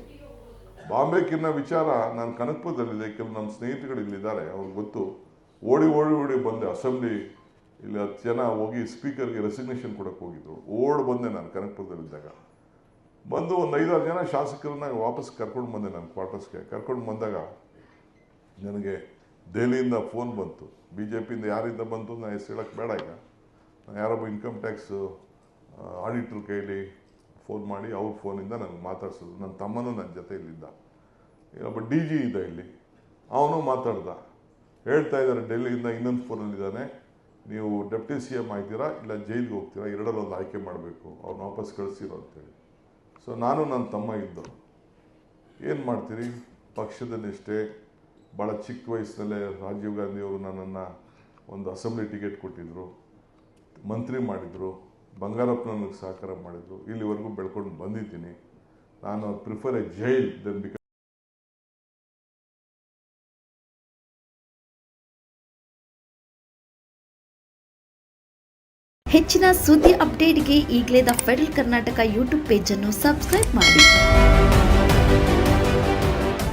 ಬಾಂಬೆಕಿನ್ನ ವಿಚಾರ ನಾನು ಕನಕಪುರದಲ್ಲಿದೆ, ಕೆಲವು ನಮ್ಮ ಸ್ನೇಹಿತರುಗಳು ಇಲ್ಲಿದ್ದಾರೆ, ಅವ್ರಿಗೆ ಗೊತ್ತು. ಓಡಿ ಓಡಿ ಓಡಿ ಬಂದೆ, ಅಸೆಂಬ್ಲಿ ಇಲ್ಲಿ ಹತ್ತು ಜನ ಹೋಗಿ ಸ್ಪೀಕರ್ಗೆ ರೆಸಿಗ್ನೇಷನ್ ಕೊಡೋಕೆ ಹೋಗಿದ್ರು. ಓಡ್ ಬಂದೆ ನಾನು ಕನಕಪುರದಲ್ಲಿದ್ದಾಗ. ಬಂದು ಒಂದು ಐದಾರು ಜನ ಶಾಸಕರನ್ನ ವಾಪಸ್ ಕರ್ಕೊಂಡು ಬಂದೆ ನಾನು ಕ್ವಾರ್ಟರ್ಸ್ಗೆ. ಕರ್ಕೊಂಡು ಬಂದಾಗ ನನಗೆ ದೆಹಲಿಯಿಂದ ಫೋನ್ ಬಂತು. ಬಿ ಜೆ ಪಿಯಿಂದ ಯಾರಿಂದ ಬಂತು ನಾನು ಹೆಸರು ಹೇಳೋಕ್ಕೆ ಬೇಡ ಈಗ. ಯಾರೊಬ್ಬ ಇನ್ಕಮ್ ಟ್ಯಾಕ್ಸ್ ಆಡಿಟ್ರ್ ಕೈಲಿ ಫೋನ್ ಮಾಡಿ ಅವ್ರ ಫೋನಿಂದ ನನಗೆ ಮಾತಾಡ್ಸೋದು. ನನ್ನ ತಮ್ಮನೂ ನನ್ನ ಜೊತೆಯಲ್ಲಿದ್ದ ಒಬ್ಬ ಡಿ ಜಿ ಇದ್ದ ಇಲ್ಲಿ. ಅವನು ಮಾತಾಡ್ದ. ಹೇಳ್ತಾ ಇದ್ದಾರೆ ಡೆಲ್ಲಿಯಿಂದ ಇನ್ನೊಂದು ಫೋನಲ್ಲಿದ್ದಾನೆ. ನೀವು ಡೆಪ್ಟಿ ಸಿ ಎಂ ಆಗ್ತೀರಾ ಇಲ್ಲ ಜೈಲಿಗೆ ಹೋಗ್ತೀರಾ ಎರಡರಲ್ಲಿ ಒಂದು ಆಯ್ಕೆ ಮಾಡಬೇಕು, ಅವ್ರನ್ನ ವಾಪಸ್ ಕಳಿಸಿರೋ ಅಂತೇಳಿ. ಸೊ ನಾನು ನನ್ನ ತಮ್ಮ ಇದ್ದು. ಏನು ಮಾಡ್ತೀರಿ? ಪಕ್ಷದ ನಿಷ್ಠೆ ಭಾಳ ಚಿಕ್ಕ ವಯಸ್ಸಿನಲ್ಲೇ ರಾಜೀವ್ ಗಾಂಧಿಯವರು ನನ್ನನ್ನು ಒಂದು ಅಸೆಂಬ್ಲಿ ಟಿಕೆಟ್ ಕೊಟ್ಟಿದ್ದರು ಮಂತ್ರಿ ಮಾಡಿದರು. ನನಗೆ ಸಹಕಾರ ಮಾಡಿದರು ಇಲ್ಲಿವರೆಗೂ ಬೆಳ್ಕೊಂಡು ಬಂದಿದ್ದೀನಿ. ನಾನು prefer a jail then because ಹೆಚ್ಚಿನ ಸುದ್ದಿ ಅಪ್ಡೇಟ್ಗೆ ಈಗಲೇ ದ ಫೆಡರಲ್ ಕರ್ನಾಟಕ ಯೂಟ್ಯೂಬ್ ಪೇಜನ್ನು ಸಬ್ಸ್ಕ್ರೈಬ್ ಮಾಡಿ.